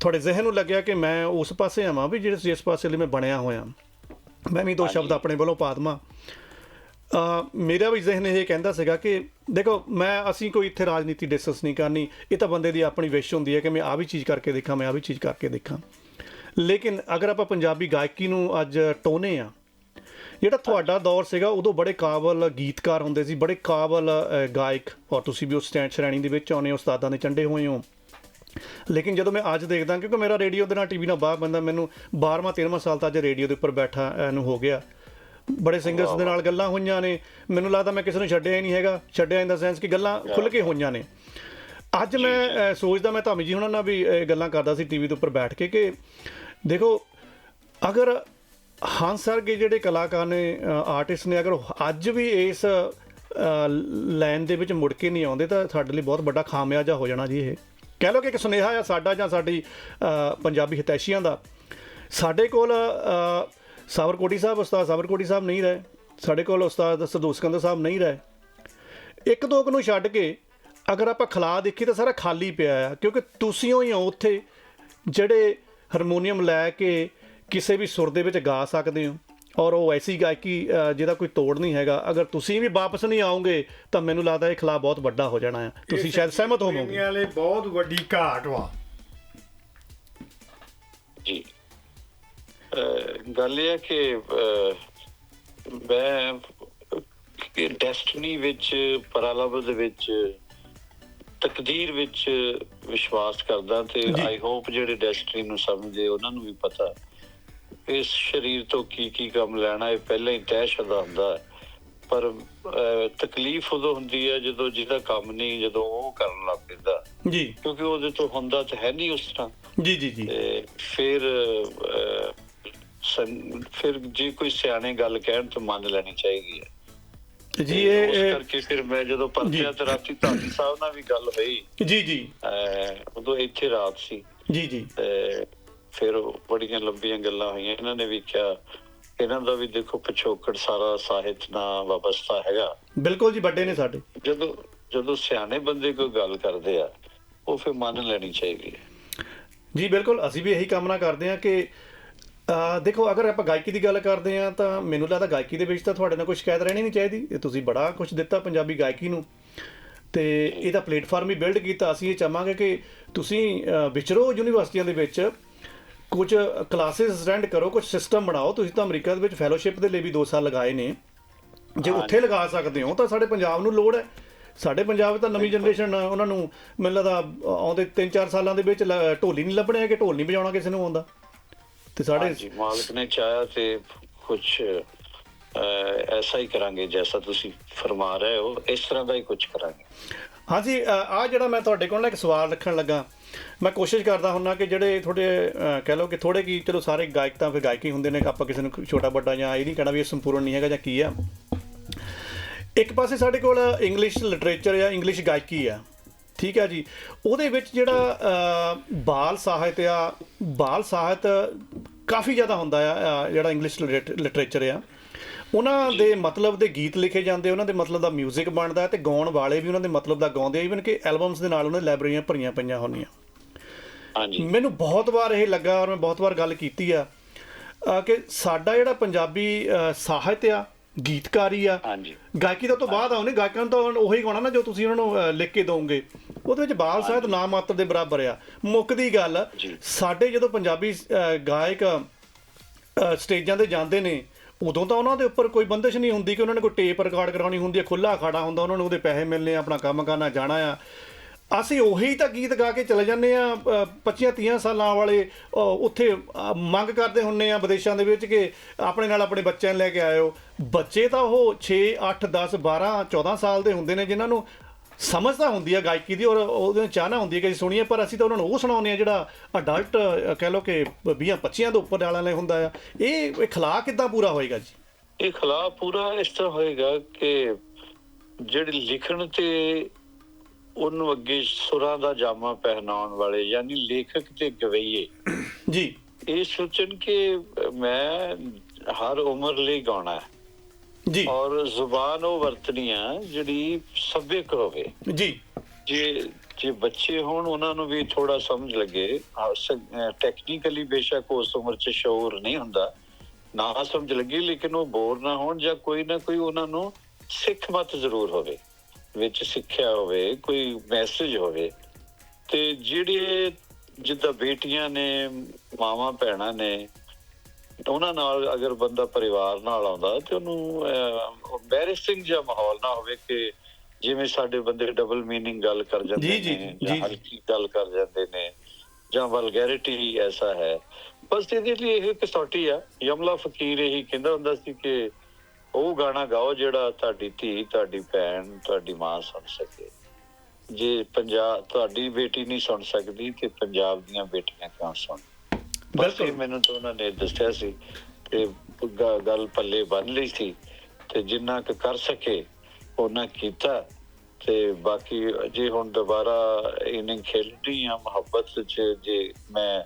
A: ਤੁਹਾਡੇ ਜ਼ਿਹਨ ਨੂੰ ਲੱਗਿਆ ਕਿ ਮੈਂ ਉਸ ਪਾਸੇ ਆਵਾਂ ਵੀ ਜਿਸ ਜਿਸ ਪਾਸੇ ਲਈ ਮੈਂ ਬਣਿਆ ਹੋਇਆ। ਮੈਂ ਵੀ ਦੋ ਸ਼ਬਦ ਆਪਣੇ ਵੱਲੋਂ ਪਾ ਦੇਵਾਂ। ਅ, ਮੇਰਾ ਵੀ ਜ਼ਿਹਨ ਇਹ ਕਹਿੰਦਾ ਸੀਗਾ ਕਿ ਦੇਖੋ ਮੈਂ ਅਸੀਂ ਕੋਈ ਇੱਥੇ ਰਾਜਨੀਤੀ ਡਿਸਕਸ ਨਹੀਂ ਕਰਨੀ। ਇਹ ਤਾਂ ਬੰਦੇ ਦੀ ਆਪਣੀ ਵਿਸ਼ ਹੁੰਦੀ ਹੈ ਕਿ ਮੈਂ ਆ ਵੀ ਚੀਜ਼ ਕਰਕੇ ਦੇਖਾਂ ਮੈਂ ਆ ਵੀ ਚੀਜ਼ ਕਰਕੇ ਦੇਖਾਂ। ਲੇਕਿਨ ਅਗਰ ਆਪਾਂ ਪੰਜਾਬੀ ਗਾਇਕੀ ਨੂੰ ਅੱਜ ਟੋਨੇ ਆ ਜਿਹੜਾ ਤੁਹਾਡਾ ਦੌਰ ਸੀਗਾ ਉਦੋਂ ਬੜੇ ਕਾਬਲ ਗੀਤਕਾਰ ਹੁੰਦੇ ਸੀ ਬੜੇ ਕਾਬਲ ਗਾਇਕ। ਔਰ ਤੁਸੀਂ ਵੀ ਉਸ ਸਟੈਂਡ ਸ਼੍ਰੇਣੀ ਦੇ ਵਿੱਚ ਆਉਨੇ ਉਸਤਾਦਾਂ ਦੇ ਚੰਡੇ ਹੋਏ ਹੋ। ਲੇਕਿਨ ਜਦੋਂ ਮੈਂ ਅੱਜ ਦੇਖਦਾ ਕਿਉਂਕਿ ਮੇਰਾ ਰੇਡੀਓ ਦੇ ਨਾਲ ਟੀਵੀ ਨਾਲ ਬਾਹਰ ਬੰਦਾ ਮੈਨੂੰ 12ਵਾਂ 13ਵਾਂ ਸਾਲ ਤਾਂ ਅੱਜ ਰੇਡੀਓ ਦੇ ਉੱਪਰ ਬੈਠਾ ਅ, ਨੂੰ ਹੋ ਗਿਆ। ਬੜੇ ਸਿੰਗਰਸ ਦੇ ਨਾਲ ਗੱਲਾਂ ਹੋਈਆਂ ਨੇ। ਮੈਨੂੰ ਲੱਗਦਾ ਮੈਂ ਕਿਸੇ ਨੂੰ ਛੱਡਿਆ ਹੀ ਨਹੀਂ ਹੈਗਾ। ਛੱਡਿਆ ਇਨ ਦਾ ਸੈਂਸ ਕਿ ਗੱਲਾਂ ਖੁੱਲ ਕੇ ਹੋਈਆਂ ਨੇ। ਅੱਜ ਮੈਂ ਸੋਚਦਾ ਮੈਂ ਧਾਮੀ ਜੀ ਹੁਣਾਂ ਨਾਲ ਵੀ ਗੱਲਾਂ ਕਰਦਾ ਸੀ ਟੀਵੀ ਦੇ ਉੱਪਰ ਬੈਠ ਕੇ ਕਿ ਦੇਖੋ ਅਗਰ ਹਾਂ ਸਰ, ਕੇ ਜਿਹੜੇ ਕਲਾਕਾਰ ਨੇ ਆਰਟਿਸਟ ਨੇ, ਅਗਰ ਅੱਜ ਵੀ ਇਸ ਲਾਈਨ ਦੇ ਵਿੱਚ ਮੁੜ ਕੇ ਨਹੀਂ ਆਉਂਦੇ, ਤਾਂ ਸਾਡੇ ਲਈ ਬਹੁਤ ਵੱਡਾ ਖਾਮਿਆਜਾ ਹੋ ਜਾਣਾ ਜੀ ਇਹ। ਕਹਿ ਲਓ ਕਿ ਇੱਕ ਸੁਨੇਹਾ ਆ ਸਾਡਾ ਜਾਂ ਸਾਡੀ ਪੰਜਾਬੀ ਹਿਤੈਸ਼ੀਆਂ ਦਾ। ਸਾਡੇ ਕੋਲ ਸਾਵਰਕੋਟੀ ਸਾਹਿਬ, ਉਸਤਾਦ ਸਾਵਰਕੋਟੀ ਸਾਹਿਬ ਨਹੀਂ ਰਹੇ। ਸਾਡੇ ਕੋਲ ਉਸਤਾਦ ਸਰਦੂਲ ਸਾਹਿਬ ਨਹੀਂ ਰਹੇ। ਇੱਕ ਦੋ ਕੁ ਨੂੰ ਛੱਡ ਕੇ ਅਗਰ ਆਪਾਂ ਖਲਾ ਦੇਖੀਏ ਤਾਂ ਸਾਰਾ ਖਾਲੀ ਪਿਆ ਆ, ਕਿਉਂਕਿ ਤੁਸੀਂ ਹੀ ਹੋ ਉੱਥੇ ਜਿਹੜੇ ਹਾਰਮੋਨੀਅਮ ਲੈ ਕੇ ਕਿਸੇ ਵੀ ਸੁਰ ਦੇ ਵਿੱਚ ਗਾ ਸਕਦੇ ਹੋ। ਔਰ ਉਹ ਐਸੀ ਗਾਇਕੀ ਜਿਹਦਾ ਕੋਈ ਤੋੜ ਨਹੀਂ ਹੈਗਾ। ਅਗਰ ਤੁਸੀਂ ਵੀ ਵਾਪਸ ਨਹੀਂ ਆਓਗੇ ਤਾਂ ਮੈਨੂੰ ਲੱਗਦਾ ਇਹ ਖਲਾ ਬਹੁਤ ਵੱਡਾ ਹੋ ਜਾਣਾ ਹੈ। ਤੁਸੀਂ ਸ਼ਾਇਦ ਸਹਿਮਤ ਹੋਵੋਗੇ।
C: ਪ੍ਰੇਮੀਆਂ ਵਾਲੇ ਬਹੁਤ ਵੱਡੀ ਘਾਟ ਵਾ।
B: ਜੀ। ਗੱਲ ਇਹ ਹੈ ਕਿ ਮੈਂ ਡੈਸਟਨੀ ਵਿੱਚ ਪਰਾਲਬ ਦੇ ਵਿੱਚ ਤਕਦੀਰ ਵਿੱਚ ਵਿਸ਼ਵਾਸ ਕਰਦਾ ਤੇ। ਆਈ ਹੋਪ ਜਿਹੜੇ ਡੈਸਟਨੀ ਨੂੰ ਸਮਝਦੇ ਉਹਨਾਂ ਨੂੰ ਵੀ ਪਤਾ। ਇਸ ਸਰੀਰ ਤੋਂ ਕੀ ਕੀ ਕੰਮ ਲੈਣਾ ਇਹ ਪਹਿਲਾਂ ਹੀ ਤੈਅ ਸ਼ੁਦਾ ਹੁੰਦਾ ਪਰ ਤਕਲੀਫ ਉਦੋਂ ਹੁੰਦੀ ਹੈ ਜਦੋਂ ਜਿਹਦਾ ਕੰਮ ਨਹੀਂ ਜਦੋਂ ਉਹ ਕਰਨ ਲੱਗ ਪੈਂਦਾ।
A: ਜੀ।
B: ਕਿਉਂਕਿ ਉਹਦੇ ਤੋਂ ਹੁੰਦਾ ਤਾਂ ਹੈ ਨਹੀਂ ਉਸ ਤਰ੍ਹਾਂ।
A: ਜੀ ਜੀ ਜੀ।
B: ਫਿਰ ਫਿਰ ਜੇ ਕੋਈ ਸਿਆਣੇ ਗੱਲ ਕਹਿਣ ਤਾਂ ਮੰਨ ਲੈਣੀ ਚਾਹੀਦੀ ਹੈ।
A: ਜੀ ਇਹ
B: ਉਸ ਕਰਕੇ ਫਿਰ ਮੈਂ ਜਦੋਂ ਪਰਚਿਆ ਤੇ ਰਾਤੀ ਧਾਨੀ ਸਾਹਿਬ ਨਾਲ ਵੀ ਗੱਲ ਹੋਈ।
A: ਜੀ ਜੀ।
B: ਉਦੋਂ ਇੱਥੇ ਰਾਤ ਸੀ।
A: ਜੀ ਜੀ।
B: ਫਿਰ ਉਹ ਬੜੀਆਂ ਲੰਬੀਆਂ ਗੱਲਾਂ ਹੋਈਆਂ। ਇਹਨਾਂ ਨੇ ਵੀ ਕਿਹਾ ਇਹਨਾਂ ਦਾ ਵੀ ਦੇਖੋ ਪਿਛੋਕੜ ਸਾਰਾ ਸਾਹਿਤ ਨਾਲ ਵਾਬਸਤਾ ਹੈਗਾ।
A: ਬਿਲਕੁਲ ਜੀ ਵੱਡੇ ਨੇ ਸਾਡੇ।
B: ਜਦੋਂ ਜਦੋਂ ਸਿਆਣੇ ਬੰਦੇ ਕੋਈ ਗੱਲ ਕਰਦੇ ਆ ਉਹ ਫਿਰ ਮੰਨ ਲੈਣੀ ਚਾਹੀਦੀ ਹੈ।
A: ਜੀ ਬਿਲਕੁਲ ਅਸੀਂ ਵੀ ਇਹੀ ਕਾਮਨਾ ਕਰਦੇ ਹਾਂ ਕਿ ਦੇਖੋ ਅਗਰ ਆਪਾਂ ਗਾਇਕੀ ਦੀ ਗੱਲ ਕਰਦੇ ਹਾਂ ਤਾਂ ਮੈਨੂੰ ਲੱਗਦਾ ਗਾਇਕੀ ਦੇ ਵਿੱਚ ਤਾਂ ਤੁਹਾਡੇ ਨਾਲ ਕੋਈ ਸ਼ਿਕਾਇਤ ਰਹਿਣੀ ਨਹੀਂ ਚਾਹੀਦੀ। ਇਹ ਤੁਸੀਂ ਬੜਾ ਕੁਝ ਦਿੱਤਾ ਪੰਜਾਬੀ ਗਾਇਕੀ ਨੂੰ। ਤੇ ਇਹਦਾ ਪਲੇਟਫਾਰਮ ਵੀ ਬਿਲਡ ਕੀਤਾ। ਅਸੀਂ ਇਹ ਚਾਹਾਂਗੇ ਕਿ ਤੁਸੀਂ ਵਿਚਰੋ ਯੂਨੀਵਰਸਿਟੀਆਂ ਦੇ ਵਿੱਚ ਕੁਝ ਕਲਾਸਿਸ ਅਟੈਂਡ ਕਰੋ ਕੁਝ ਸਿਸਟਮ ਬਣਾਓ ਤੁਸੀਂ ਤਾਂ ਅਮਰੀਕਾ ਦੇ ਵਿੱਚ ਫੈਲੋਸ਼ਿਪ ਦੇ ਲਈ ਵੀ 2 ਸਾਲ ਲਗਾਏ ਨੇ। ਜੇ ਉੱਥੇ ਲਗਾ ਸਕਦੇ ਹੋ ਤਾਂ ਸਾਡੇ ਪੰਜਾਬ ਨੂੰ ਲੋੜ ਹੈ। ਸਾਡੇ ਪੰਜਾਬ ਤਾਂ ਨਵੀਂ ਜਨਰੇਸ਼ਨ ਉਹਨਾਂ ਨੂੰ ਮੈਨੂੰ ਲੱਗਦਾ ਆਉਂਦੇ 3-4 ਸਾਲਾਂ ਦੇ ਵਿੱਚ ਢੋਲੀ ਨਹੀਂ ਲੱਭਣੇ ਹੈ ਕਿ ਢੋਲ ਨਹੀਂ ਵਜਾਉਣਾ ਕਿਸੇ ਨੂੰ ਆਉਂਦਾ। ਤੇ ਸਾਡੇ
B: ਮਾਲਕ ਨੇ ਚਾਹਿਆ ਤੇ ਕੁਝ ਐਸਾ ਹੀ ਕਰਾਂਗੇ ਜੈਸਾ ਤੁਸੀਂ ਫਰਮਾ ਰਹੇ ਹੋ ਇਸ ਤਰ੍ਹਾਂ ਦਾ ਹੀ ਕੁਝ ਕਰਾਂਗੇ।
A: ਹਾਂਜੀ ਆ ਜਿਹੜਾ ਮੈਂ ਤੁਹਾਡੇ ਕੋਲ ਨਾ ਇੱਕ ਸਵਾਲ ਰੱਖਣ ਲੱਗਾ ਮੈਂ ਕੋਸ਼ਿਸ਼ ਕਰਦਾ ਹੁੰਨਾ ਕਿ ਜਿਹੜੇ ਥੋੜੇ ਕਹਿ ਲਓ ਕਿ ਥੋੜੇ ਕੀ ਚਲੋ ਸਾਰੇ ਗਾਇਕ ਤਾਂ ਫਿਰ ਗਾਇਕੀ ਹੁੰਦੇ ਨੇ, ਆਪਾਂ ਕਿਸੇ ਨੂੰ ਛੋਟਾ ਵੱਡਾ ਜਾਂ ਇਹ ਨਹੀਂ ਕਹਿਣਾ ਵੀ ਇਹ ਸੰਪੂਰਨ ਨਹੀਂ ਹੈਗਾ ਜਾਂ ਕੀ ਆ। ਇੱਕ ਪਾਸੇ ਸਾਡੇ ਕੋਲ ਇੰਗਲਿਸ਼ ਲਿਟਰੇਚਰ ਜਾਂ ਇੰਗਲਿਸ਼ ਗਾਇਕੀ ਆ, ਠੀਕ ਹੈ ਜੀ। ਉਹਦੇ ਵਿੱਚ ਜਿਹੜਾ ਬਾਲ ਸਾਹਿਤ ਆ, ਬਾਲ ਸਾਹਿਤ ਕਾਫੀ ਜ਼ਿਆਦਾ ਹੁੰਦਾ ਆ ਜਿਹੜਾ ਇੰਗਲਿਸ਼ ਲਿਟਰੇਚਰ ਆ। ਉਹਨਾਂ ਦੇ ਮਤਲਬ ਦੇ ਗੀਤ ਲਿਖੇ ਜਾਂਦੇ, ਉਹਨਾਂ ਦੇ ਮਤਲਬ ਦਾ 뮤직 ਬਣਦਾ ਹੈ ਤੇ ਗਾਉਣ ਵਾਲੇ ਵੀ ਉਹਨਾਂ ਦੇ ਮਤਲਬ ਦਾ ਗਾਉਂਦੇ ਆ ਇਵਨ ਕਿ ਐਲਬਮਸ ਦੇ ਨਾਲ ਉਹਨਾਂ ਦੀ ਲਾਇਬ੍ਰੇਰੀਆਂ ਭਰੀਆਂ ਪਈਆਂ ਹੁੰਦੀਆਂ।
B: ਹਾਂਜੀ।
A: ਮੈਨੂੰ ਬਹੁਤ ਵਾਰ ਇਹ ਲੱਗਾ ਔਰ ਮੈਂ ਬਹੁਤ ਵਾਰ ਗੱਲ ਕੀਤੀ ਆ ਕਿ ਸਾਡਾ ਜਿਹੜਾ ਪੰਜਾਬੀ ਸਾਹਿਤ ਆ ਗੀਤਕਾਰੀ ਆ
B: ਹਾਂਜੀ।
A: ਗਾਇਕੀ ਦਾ ਤੋਂ ਬਾਅਦ ਆਉਣੇ ਗਾਇਕਾਂ ਨੂੰ ਤਾਂ ਉਹੀ ਗਾਉਣਾ ਨਾ ਜੋ ਤੁਸੀਂ ਉਹਨਾਂ ਨੂੰ ਲਿਖ ਕੇ ਦੋਗੇ। ਉਹਦੇ ਵਿੱਚ ਬਾਲ ਸਾਹਿਤ ਨਾ ਮਾਤਰ ਦੇ ਬਰਾਬਰ ਆ। ਮੁੱਕਦੀ ਗੱਲ। ਸਾਡੇ ਜਦੋਂ ਪੰਜਾਬੀ ਗਾਇਕ ਸਟੇਜਾਂ ਤੇ ਜਾਂਦੇ ਨੇ ਉਦੋਂ ਤਾਂ ਉਹਨਾਂ ਦੇ ਉੱਪਰ ਕੋਈ ਬੰਦਿਸ਼ ਨਹੀਂ ਹੁੰਦੀ ਕਿ ਉਹਨਾਂ ਨੇ ਕੋਈ ਟੇਪ ਰਿਕਾਰਡ ਕਰਾਉਣੀ ਹੁੰਦੀ ਹੈ ਖੁੱਲਾ ਅਖਾੜਾ ਹੁੰਦਾ ਉਹਨਾਂ ਨੂੰ ਉਹਦੇ ਪੈਸੇ ਮਿਲਨੇ ਆ ਆਪਣਾ ਕੰਮ ਕਰਨਾ ਜਾਣਾ ਆ। ਅਸੀਂ ਉਹੀ ਤਾਂ ਗੀਤ ਗਾ ਕੇ ਚਲੇ ਜਾਂਦੇ ਆ 25 30 ਸਾਲਾਂ ਵਾਲੇ ਉੱਥੇ ਮੰਗ ਕਰਦੇ ਹੁੰਨੇ ਆ ਵਿਦੇਸ਼ਾਂ ਦੇ ਵਿੱਚ ਕਿ ਆਪਣੇ ਨਾਲ ਆਪਣੇ ਬੱਚਿਆਂ ਨੂੰ ਲੈ ਕੇ ਆਇਓ। ਬੱਚੇ ਤਾਂ ਉਹ 6 8 10 12 14 ਸਾਲ ਦੇ ਹੁੰਦੇ ਨੇ, ਜਿਨ੍ਹਾਂ ਨੂੰ ਸਮਝ ਤਾਂ ਹੁੰਦੀ ਹੈ ਗਾਇਕੀ ਦੀ ਔਰ ਉਹਦੇ ਚਾਹਨਾ ਹੁੰਦੀ ਹੈ ਕਿ ਅਸੀਂ ਸੁਣੀਏ, ਪਰ ਅਸੀਂ ਤਾਂ ਉਹਨਾਂ ਨੂੰ ਉਹ ਸੁਣਾਉਂਦੇ ਆ ਜਿਹੜਾ ਅਡਲਟ ਕਹਿ ਲਓ ਕਿ 20 25 ਦੇ ਉੱਪਰ ਵਾਲਿਆਂ ਲਈ ਹੁੰਦਾ ਆ। ਇਹ ਇਹ ਖਲਾ ਕਿੱਦਾਂ ਪੂਰਾ ਹੋਏਗਾ ਜੀ?
B: ਇਹ ਖਲਾ ਪੂਰਾ ਇਸ ਤਰ੍ਹਾਂ ਹੋਏਗਾ ਕਿ ਜਿਹੜੇ ਲਿਖਣ ਤੇ ਉਹਨੂੰ ਅੱਗੇ ਸੁਰਾਂ ਦਾ ਜਾਮਾ ਪਹਿਨਾਉਣ ਵਾਲੇ ਯਾਨੀ ਲੇਖਕ ਤੇ ਗਵਈਏ।
A: ਜੀ।
B: ਇਹ ਸੋਚਣ ਕਿ ਮੈਂ ਹਰ ਉਮਰ ਲਈ ਗਾਉਣਾ ਹੈ।
A: ਜੀ।
B: ਔਰ ਜ਼ੁਬਾਨ ਉਹ ਵਰਤਣੀ ਆ ਜਿਹੜੀ ਸਭਿਅਕ ਹੋਵੇ।
A: ਜੀ।
B: ਜੇ ਜੇ ਬੱਚੇ ਹੋਣ ਉਹਨਾਂ ਨੂੰ ਵੀ ਥੋੜਾ ਸਮਝ ਲੱਗੇ। ਟੈਕਨੀਕਲੀ ਬੇਸ਼ੱਕ ਉਸ ਉਮਰ 'ਚ ਸ਼ੌਰ ਨਹੀਂ ਹੁੰਦਾ। ਨਾ ਸਮਝ ਲੱਗੀ ਲੇਕਿਨ ਉਹ ਬੋਰ ਨਾ ਹੋਣ ਜਾਂ ਕੋਈ ਨਾ ਕੋਈ ਉਹਨਾਂ ਨੂੰ ਸਿੱਖ ਮਤ ਜ਼ਰੂਰ ਹੋਵੇ। ਵਿੱਚ ਸਿੱਖਿਆ ਹੋਵੇ ਕੋਈ ਮੈਸੇਜ ਹੋਵੇ ਤੇ ਜਿਹੜੇ ਜਿੱਦਾਂ ਬੇਟੀਆਂ ਨੇ ਮਾਵਾਂ ਭੈਣਾਂ ਨੇ ਉਹਨਾਂ ਨਾਲ ਅਗਰ ਬੰਦਾ ਪਰਿਵਾਰ ਨਾਲ ਆਉਂਦਾ ਤੇ ਉਹਨੂੰ ਐਮਬੈਰਸਿੰਗ ਜਿਹਾ ਮਾਹੌਲ ਨਾ ਹੋਵੇ ਕਿ ਜਿਵੇਂ ਸਾਡੇ ਬੰਦੇ ਡਬਲ ਮੀਨਿੰਗ ਗੱਲ ਕਰ ਜਾਂਦੇ ਨੇ
A: ਜੀ।
B: ਹਲਕੀ ਗੱਲ ਕਰ ਜਾਂਦੇ ਨੇ ਜਾਂ ਵਲਗੈਰਿਟੀ ਐਸਾ ਹੈ ਬਸ ਇਹਦੇ ਲਈ ਇਹ ਕਸੌਟੀ ਆ ਯਮਲਾ ਫਕੀਰ ਇਹੀ ਕਹਿੰਦਾ ਹੁੰਦਾ ਸੀ ਕਿ ਉਹ ਗਾਣਾ ਗਾਓ ਜਿਹੜਾ ਤੁਹਾਡੀ ਧੀ ਤੁਹਾਡੀ ਭੈਣ ਤੁਹਾਡੀ ਮਾਂ ਸੁਣ ਸਕੇ। ਜੇ ਪੰਜਾਬ ਤੁਹਾਡੀ ਬੇਟੀ ਨਹੀਂ ਸੁਣ ਸਕਦੀ ਤੇ ਪੰਜਾਬ ਦੀਆਂ ਬੇਟੀਆਂ ਕਿਉਂ ਸੁਣ ਬਸ
A: ਬਿਲਕੁਲ।
B: ਮੈਨੂੰ ਤਾਂ ਉਹਨਾਂ ਨੇ ਦੱਸਿਆ ਸੀ ਤੇ ਗੱਲ ਪੱਲੇ ਬੰਨ ਲਈ ਸੀ ਤੇ ਜਿੰਨਾ ਕੁ ਕਰ ਸਕੇ ਉਹਨਾਂ ਕੀਤਾ ਤੇ ਬਾਕੀ ਜੇ ਹੁਣ ਦੁਬਾਰਾ ਇਨਿੰਗ ਖੇਲਣੀ ਆ ਮੁਹੱਬਤ ਚ ਜੇ ਮੈਂ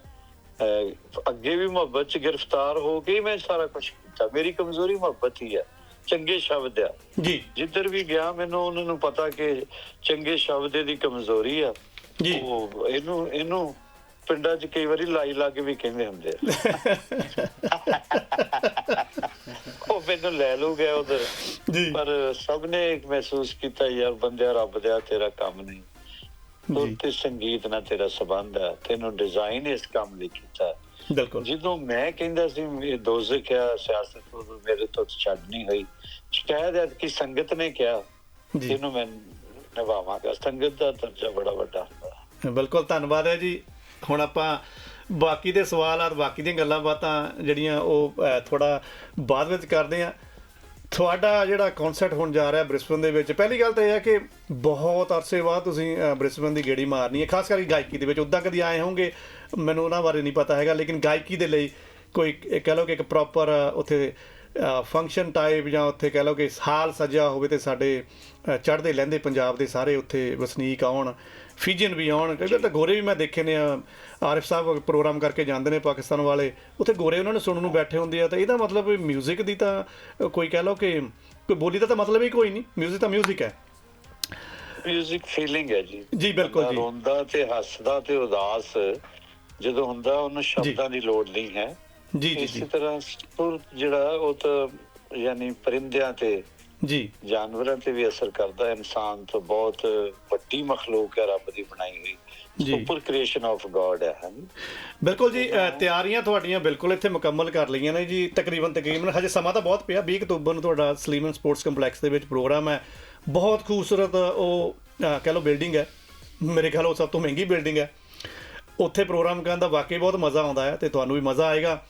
B: ਅੱਗੇ ਵੀ ਮੁਹੱਬਤ ਚ ਗ੍ਰਿਫਤਾਰ ਹੋ ਹੀ ਮੈਂ ਸਾਰਾ ਕੁਝ ਕੀਤਾ। ਮੇਰੀ ਕਮਜ਼ੋਰੀ ਮੁਹੱਬਤ ਹੀ ਆ। ਚੰਗੇ ਸ਼ਬਦ ਆ।
A: ਜੀ।
B: ਜਿੱਧਰ ਵੀ ਗਿਆ ਮੈਨੂੰ ਉਹਨਾਂ ਨੂੰ ਪਤਾ ਕਿ ਚੰਗੇ ਸ਼ਬਦ ਦੀ ਕਮਜ਼ੋਰੀ ਆ।
A: ਜੀ।
B: ਉਹ ਇਹਨੂੰ ਇਹਨੂੰ ਪਿੰਡਾਂ 'ਚ ਕਈ ਵਾਰੀ ਲਾਈ ਲਾ ਕੇ ਵੀ ਕਹਿੰਦੇ ਹੁੰਦੇ ਆ। ਉਹ ਮੈਨੂੰ ਲੈ ਲੂ ਗਿਆ ਉਧਰ।
A: ਜੀ।
B: ਪਰ ਸਭ ਨੇ ਇੱਕ ਮਹਿਸੂਸ ਕੀਤਾ ਯਾਰ ਬੰਦਿਆ ਰੱਬ ਦਿਆ ਤੇਰਾ ਕੰਮ ਨਹੀਂ। ਤੇ ਸੰਗੀਤ ਨਾਲ ਤੇਰਾ ਸਬੰਧ ਹੈ ਤੈਨੂੰ ਡਿਜ਼ਾਈਨ ਇਸ ਕੰਮ ਲਈ ਕੀਤਾ।
A: ਬਿਲਕੁਲ।
B: ਜਦੋਂ ਮੈਂ ਕਹਿੰਦਾ ਸੀ ਇਹ ਦੋਜ਼ਖ ਆ ਸਿਆਸਤ ਉਦੋਂ ਮੇਰੇ ਤੋਂ ਛੱਡ ਨਹੀਂ ਹੋਈ। ਸ਼ਾਇਦ ਐਤ ਕੀ ਸੰਗਤ ਨੇ ਕਿਹਾ
A: ਜੀ।
B: ਇਹਨੂੰ ਮੈਂ ਨਿਭਾਵਾਂਗਾ। ਸੰਗਤ ਦਾ ਦਰਜਾ ਬੜਾ ਵੱਡਾ ਹੁੰਦਾ।
A: ਬਿਲਕੁਲ ਧੰਨਵਾਦ ਹੈ ਜੀ। ਹੁਣ ਆਪਾਂ ਬਾਕੀ ਦੇ ਸਵਾਲਾਤ ਬਾਕੀ ਦੀਆਂ ਗੱਲਾਂ ਬਾਤਾਂ ਜਿਹੜੀਆਂ ਉਹ ਥੋੜਾ ਬਾਅਦ ਵਿੱਚ ਕਰਦੇ ਆ ਤੁਹਾਡਾ ਜਿਹੜਾ ਕਨਸਰਟ ਹੋਣ ਜਾ ਰਿਹਾ ਬ੍ਰਿਸਬਨ ਦੇ ਵਿੱਚ ਪਹਿਲੀ ਗੱਲ ਤਾਂ ਇਹ ਹੈ ਕਿ ਬਹੁਤ ਅਰਸੇ ਬਾਅਦ ਤੁਸੀਂ ਬ੍ਰਿਸਬਨ ਦੀ ਗੇੜੀ ਮਾਰਨੀ ਹੈ। ਖਾਸ ਕਰਕੇ ਗਾਇਕੀ ਦੇ ਵਿੱਚ ਉਦਾਂ ਕਦੀ ਆਏ ਹੋਵੋਗੇ? ਮੈਨੂੰ ਉਹਨਾਂ ਬਾਰੇ ਨਹੀਂ ਪਤਾ ਹੈਗਾ ਲੇਕਿਨ ਗਾਇਕੀ ਦੇ ਲਈ ਕੋਈ ਕਹਿ ਲਓ ਕਿ ਇੱਕ ਪ੍ਰੋਪਰ ਉੱਥੇ ਫੰਕਸ਼ਨ ਟਾਈਪ ਜਾਂ ਉੱਥੇ ਕਹਿ ਲਓ ਕਿ ਹਾਲ ਸਜਿਆ ਹੋਵੇ ਤੇ ਸਾਡੇ ਚੜ੍ਹਦੇ ਲਹਿੰਦੇ ਪੰਜਾਬ ਦੇ ਸਾਰੇ ਉੱਥੇ ਵਸਨੀਕ ਆਉਣ ਫਿਜੀਅਨ ਵੀ ਆਉਣ ਕਿਉਂਕਿ ਤਾਂ ਗੋਰੇ ਵੀ ਮੈਂ ਦੇਖੇ ਨੇ ਆਰਿਫ ਸਾਹਿਬ ਪ੍ਰੋਗਰਾਮ ਕਰਕੇ ਜਾਂਦੇ ਨੇ ਪਾਕਿਸਤਾਨ ਵਾਲੇ ਉੱਥੇ ਗੋਰੇ ਉਹਨਾਂ ਨੂੰ ਸੁਣਨ ਨੂੰ ਬੈਠੇ ਹੁੰਦੇ ਆ ਤਾਂ ਇਹਦਾ ਮਤਲਬ ਮਿਊਜ਼ਿਕ ਦੀ ਤਾਂ ਕੋਈ ਕਹਿ ਲਓ ਕਿ ਕੋਈ ਬੋਲੀ ਦਾ ਤਾਂ ਮਤਲਬ ਹੀ ਕੋਈ ਨਹੀਂ ਮਿਊਜ਼ਿਕ ਤਾਂ ਮਿਊਜ਼ਿਕ ਹੈ
B: ਮਿਊਜ਼ਿਕ ਫੀਲਿੰਗ ਹੈ ਜੀ
A: ਜੀ, ਬਿਲਕੁਲ ਜੀ।
B: ਰੋਂਦਾ ਤੇ ਹੱਸਦਾ ਤੇ ਉਦਾਸ ਜਦੋਂ ਹੁੰਦਾ ਉਹਨੂੰ ਸ਼ਬਦਾਂ ਦੀ ਲੋੜ ਨਹੀਂ ਹੈ।
A: ਜੀ ਜੀ
B: ਇਸੇ ਤਰ੍ਹਾਂ ਸੁਰ ਜਿਹੜਾ ਉਹ ਤਾਂ ਯਾਨੀ ਪਰਿੰਦਿਆਂ ਤੇ
A: ਜੀ।
B: ਜਾਨਵਰਾਂ ਤੇ ਵੀ ਅਸਰ ਕਰਦਾ। ਇਨਸਾਨ ਤੋਂ ਬਹੁਤ ਵੱਡੀ ਮਖਲੂਕ ਹੈ ਰੱਬ ਦੀ ਬਣਾਈ ਹੋਈ। ਸੁਪਰ ਕ੍ਰੀਏਸ਼ਨ ਆਫ ਗੋਡ ਹੈ
A: ਬਿਲਕੁਲ ਜੀ ਤਿਆਰੀਆਂ ਤੁਹਾਡੀਆਂ ਬਿਲਕੁਲ ਇੱਥੇ ਮੁਕੰਮਲ ਕਰ ਲਈਆਂ ਨੇ ਜੀ। ਤਕਰੀਬਨ ਤਕਰੀਬਨ ਹਜੇ ਸਮਾਂ ਤਾਂ ਬਹੁਤ ਪਿਆ। 20 ਅਕਤੂਬਰ ਨੂੰ ਤੁਹਾਡਾ ਸਲੀਮਨ ਸਪੋਰਟਸ ਕੰਪਲੈਕਸ ਦੇ ਵਿੱਚ ਪ੍ਰੋਗਰਾਮ ਹੈ। ਬਹੁਤ ਖੂਬਸੂਰਤ ਉਹ ਕਹਿ ਲਓ ਬਿਲਡਿੰਗ ਹੈ। ਮੇਰੇ ਖਿਆਲ ਉਹ ਸਭ ਤੋਂ ਮਹਿੰਗੀ ਬਿਲਡਿੰਗ ਹੈ। ਉੱਥੇ ਪ੍ਰੋਗਰਾਮ ਕਰਨ ਦਾ ਵਾਕਈ ਬਹੁਤ ਮਜ਼ਾ ਆਉਂਦਾ ਹੈ ਤੇ ਤੁਹਾਨੂੰ ਵੀ ਮਜ਼ਾ ਆਏਗਾ।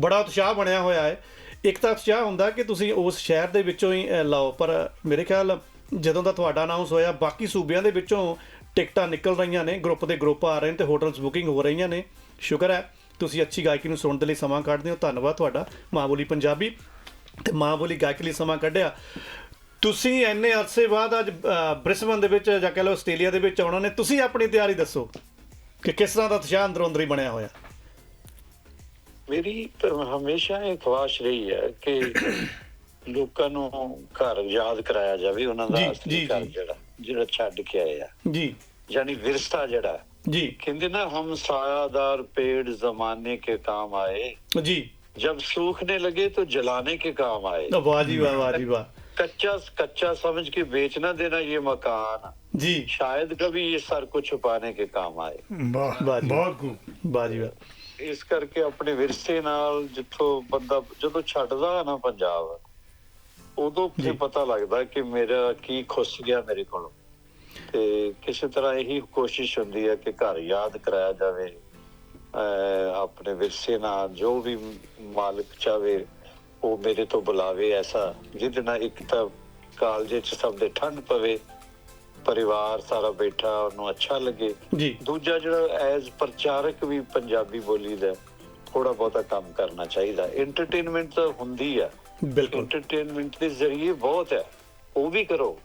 A: ਬੜਾ ਉਤਸ਼ਾਹ ਬਣਿਆ ਹੋਇਆ ਹੈ। ਇੱਕ ਤਾਂ ਉਤਸ਼ਾਹ ਹੁੰਦਾ ਕਿ ਤੁਸੀਂ ਉਸ ਸ਼ਹਿਰ ਦੇ ਵਿੱਚੋਂ ਹੀ ਅ, ਲਾਓ। ਪਰ ਮੇਰੇ ਖਿਆਲ ਜਦੋਂ ਦਾ ਤੁਹਾਡਾ ਅਨਾਉਂਸ ਹੋਇਆ ਬਾਕੀ ਸੂਬਿਆਂ ਦੇ ਵਿੱਚੋਂ ਟਿਕਟਾਂ ਨਿਕਲ ਰਹੀਆਂ ਨੇ ਗਰੁੱਪ ਦੇ ਗਰੁੱਪ ਆ ਰਹੇ ਨੇ ਤੇ ਹੋਟਲਸ ਬੁਕਿੰਗ ਹੋ ਰਹੀਆਂ ਨੇ। ਸ਼ੁਕਰ ਹੈ ਤੁਸੀਂ ਅੱਛੀ ਗਾਇਕੀ ਨੂੰ ਸੁਣਨ ਦੇ ਲਈ ਸਮਾਂ ਕੱਢਦੇ ਹੋ। ਧੰਨਵਾਦ ਤੁਹਾਡਾ। ਮਾਂ ਬੋਲੀ ਪੰਜਾਬੀ ਤੇ ਮਾਂ ਬੋਲੀ ਗਾਇਕੀ ਲਈ ਸਮਾਂ ਕੱਢਿਆ। ਤੁਸੀਂ ਇੰਨੇ ਅਰਸੇ ਬਾਅਦ ਅੱਜ ਬ੍ਰਿਸਬਨ ਦੇ ਵਿੱਚ ਜਾਂ ਕਹ ਲਓ ਆਸਟ੍ਰੇਲੀਆ ਦੇ ਵਿੱਚ ਆਉਣਾ ਨੇ ਤੁਸੀਂ ਆਪਣੀ ਤਿਆਰੀ ਦੱਸੋ। ਕਿ ਕਿਸ ਤਰ੍ਹਾਂ ਦਾ ਤਸ਼ਾ ਅੰਦਰੋਂ ਬਣਿਆ ਹੋਇਆ?
B: ਮੇਰੀ ਹਮੇਸ਼ਾ ਇਹ ਖਵਾਇਸ਼ ਰਹੀ ਹੈ ਕਿ ਲੋਕਾਂ ਨੂੰ ਘਰ ਯਾਦ ਕਰਾਇਆ ਜਾਵੇ ਉਹਨਾਂ ਦਾ ਅਸਲੀ ਘਰ ਜਿਹੜਾ ਜਿਹੜਾ ਛੱਡ ਕੇ ਆਏ ਆ।
A: ਜੀ।
B: ਯਾਨੀ ਵਿਰਸਾ ਜਿਹੜਾ।
A: ਜੀ।
B: ਕਹਿੰਦੇ ਨਾ ਹਮ ਸਾਇਆਦਾਰ ਪੇੜ ਜ਼ਮਾਨੇ ਕੇ ਕਾਮ ਆਏ।
A: ਜੀ।
B: ਜਬ ਸੂਖਨੇ ਲਗੇ ਤੋ ਜਲਾਨੇ ਕੇ ਕਾਮ ਆਏ।
A: ਵਾਹ ਜੀ ਵਾਹ ਵਾਹ ਜੀ ਵਾਹ।
B: ਕੱਚਾ ਕੱਚਾ ਸਮਝ ਕੇ ਵੇਚਣਾ ਦੇਣਾ ਇਹ ਮਕਾਨ। मकान
A: ਜੀ
B: शायद कभी ये सर को छुपाने के काम आए
C: ਵਾਹ
A: ਵਾਹ ਜੀ।
C: ਬਹੁਤ ਖੂਬ
A: ਵਾਹ ਜੀ ਵਾਹ
B: ਇਸ ਕਰਕੇ ਆਪਣੇ ਵਿਰਸੇ ਨਾਲ ਜਿੱਥੋਂ ਬੰਦਾ ਜਦੋਂ ਛੱਡਦਾ ਹੈ ਨਾ ਪੰਜਾਬ ਉਦੋਂ
A: ਜੀ।
B: ਫਿਰ ਪਤਾ ਲੱਗਦਾ ਕਿ ਮੇਰਾ ਕੀ ਖੁੱਸ ਗਿਆ ਮੇਰੇ ਕੋਲੋਂ ਤੇ ਕਿਸੇ ਤਰ੍ਹਾਂ ਇਹੀ ਕੋਸ਼ਿਸ਼ ਹੁੰਦੀ ਹੈ ਕਿ ਘਰ ਯਾਦ ਕਰਾਇਆ ਜਾਵੇ ਅਹ ਆਪਣੇ ਵਿਰਸੇ ਨਾਲ ਜੋ ਵੀ ਮਾਲਕ ਚਾਵੇ ਉਹ ਮੇਰੇ ਤੋਂ ਬੁਲਾਵੇ ਐਸਾ ਜਿਹਦੇ ਨਾਲ ਇੱਕ ਤਾਂ ਕਾਲਜੇ 'ਚ ਸਭ ਦੇ ਠੰਡ ਪਵੇ ਪਰਿਵਾਰ ਸਾਰਾ ਬੈਠਾ ਉਹਨੂੰ ਅੱਛਾ ਲੱਗੇ
A: ਜੀ
B: ਦੂਜਾ ਜਿਹੜਾ ਐਜ਼ ਪ੍ਰਚਾਰਕ ਵੀ ਪੰਜਾਬੀ ਬੋਲੀ ਦਾ ਥੋੜਾ ਬਹੁਤਾ ਕੰਮ ਕਰਨਾ ਚਾਹੀਦਾ ਐਂਟਰਟੇਨਮੈਂਟ ਤਾਂ ਹੁੰਦੀ ਆ
A: ਬਿਲਕੁਲ
B: ਐਂਟਰਟੇਨਮੈਂਟ ਦੇ ਜ਼ਰੀਏ ਬਹੁਤ ਹੈ ਉਹ ਵੀ ਕਰੋ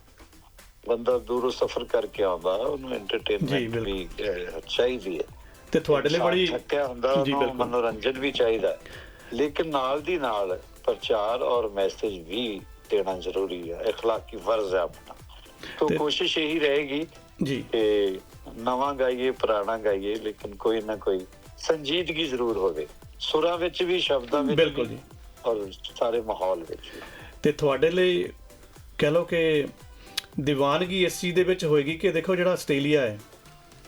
B: ਬੰਦਾ ਦੂਰੋਂ ਸਫ਼ਰ ਕਰਕੇ ਆਉਂਦਾ ਉਹਨੂੰ
A: ਜੀ,
B: ਐਂਟਰਟੇਨਮੈਂਟ
A: ਬਿਲਕੁਲ।
B: ਵੀ ਅਹ, ਚਾਹੀਦੀ ਹੈ
A: ਤੇ ਤੁਹਾਡੇ ਲਈ
B: ਇਨਸਾਨ
A: ਬੜੀ
B: ਥੱਕਿਆ ਹੁੰਦਾ
A: ਜੀ,
B: ਉਹਨੂੰ
A: ਬਿਲਕੁਲ।
B: ਮਨੋਰੰਜਨ ਵੀ ਚਾਹੀਦਾ ਹੈ। ਲੇਕਿਨ ਨਾਲ ਦੀ ਨਾਲ ਪ੍ਰਚਾਰ ਔਰ ਮੈਸੇਜ ਵੀ ਦੇਣਾ ਜ਼ਰੂਰੀ ਹੈ اخلاقی ਫਰਜ਼ ਹੈ ਆਪਣਾ ਤੋਂ
A: ਤੇ-
B: ਕੋਸ਼ਿਸ਼ ਇਹੀ ਰਹੇਗੀ
A: ਜੀ।
B: ਕਿ ਨਵਾਂ ਗਾਈਏ ਪੁਰਾਣਾ ਗਾਈਏ ਲੇਕਿਨ ਕੋਈ ਨਾ ਕੋਈ ਸੰਜੀਦਗੀ ਜ਼ਰੂਰ ਹੋਵੇ। ਸੁਰਾਂ ਵਿੱਚ ਵੀ ਸ਼ਬਦਾਂ ਵਿੱਚ
A: ਬਿਲਕੁਲ ਜੀ।
B: ਔਰ ਸਾਰੇ ਮਾਹੌਲ ਵਿੱਚ
A: ਤੇ ਤੁਹਾਡੇ ਲਈ ਕਹਿ ਲਓ ਕਿ ਦੀਵਾਨਗੀ ਇਸ ਚੀਜ਼ ਦੇ ਵਿੱਚ ਹੋਏਗੀ ਕਿ ਦੇਖੋ ਜਿਹੜਾ ਆਸਟ੍ਰੇਲੀਆ ਹੈ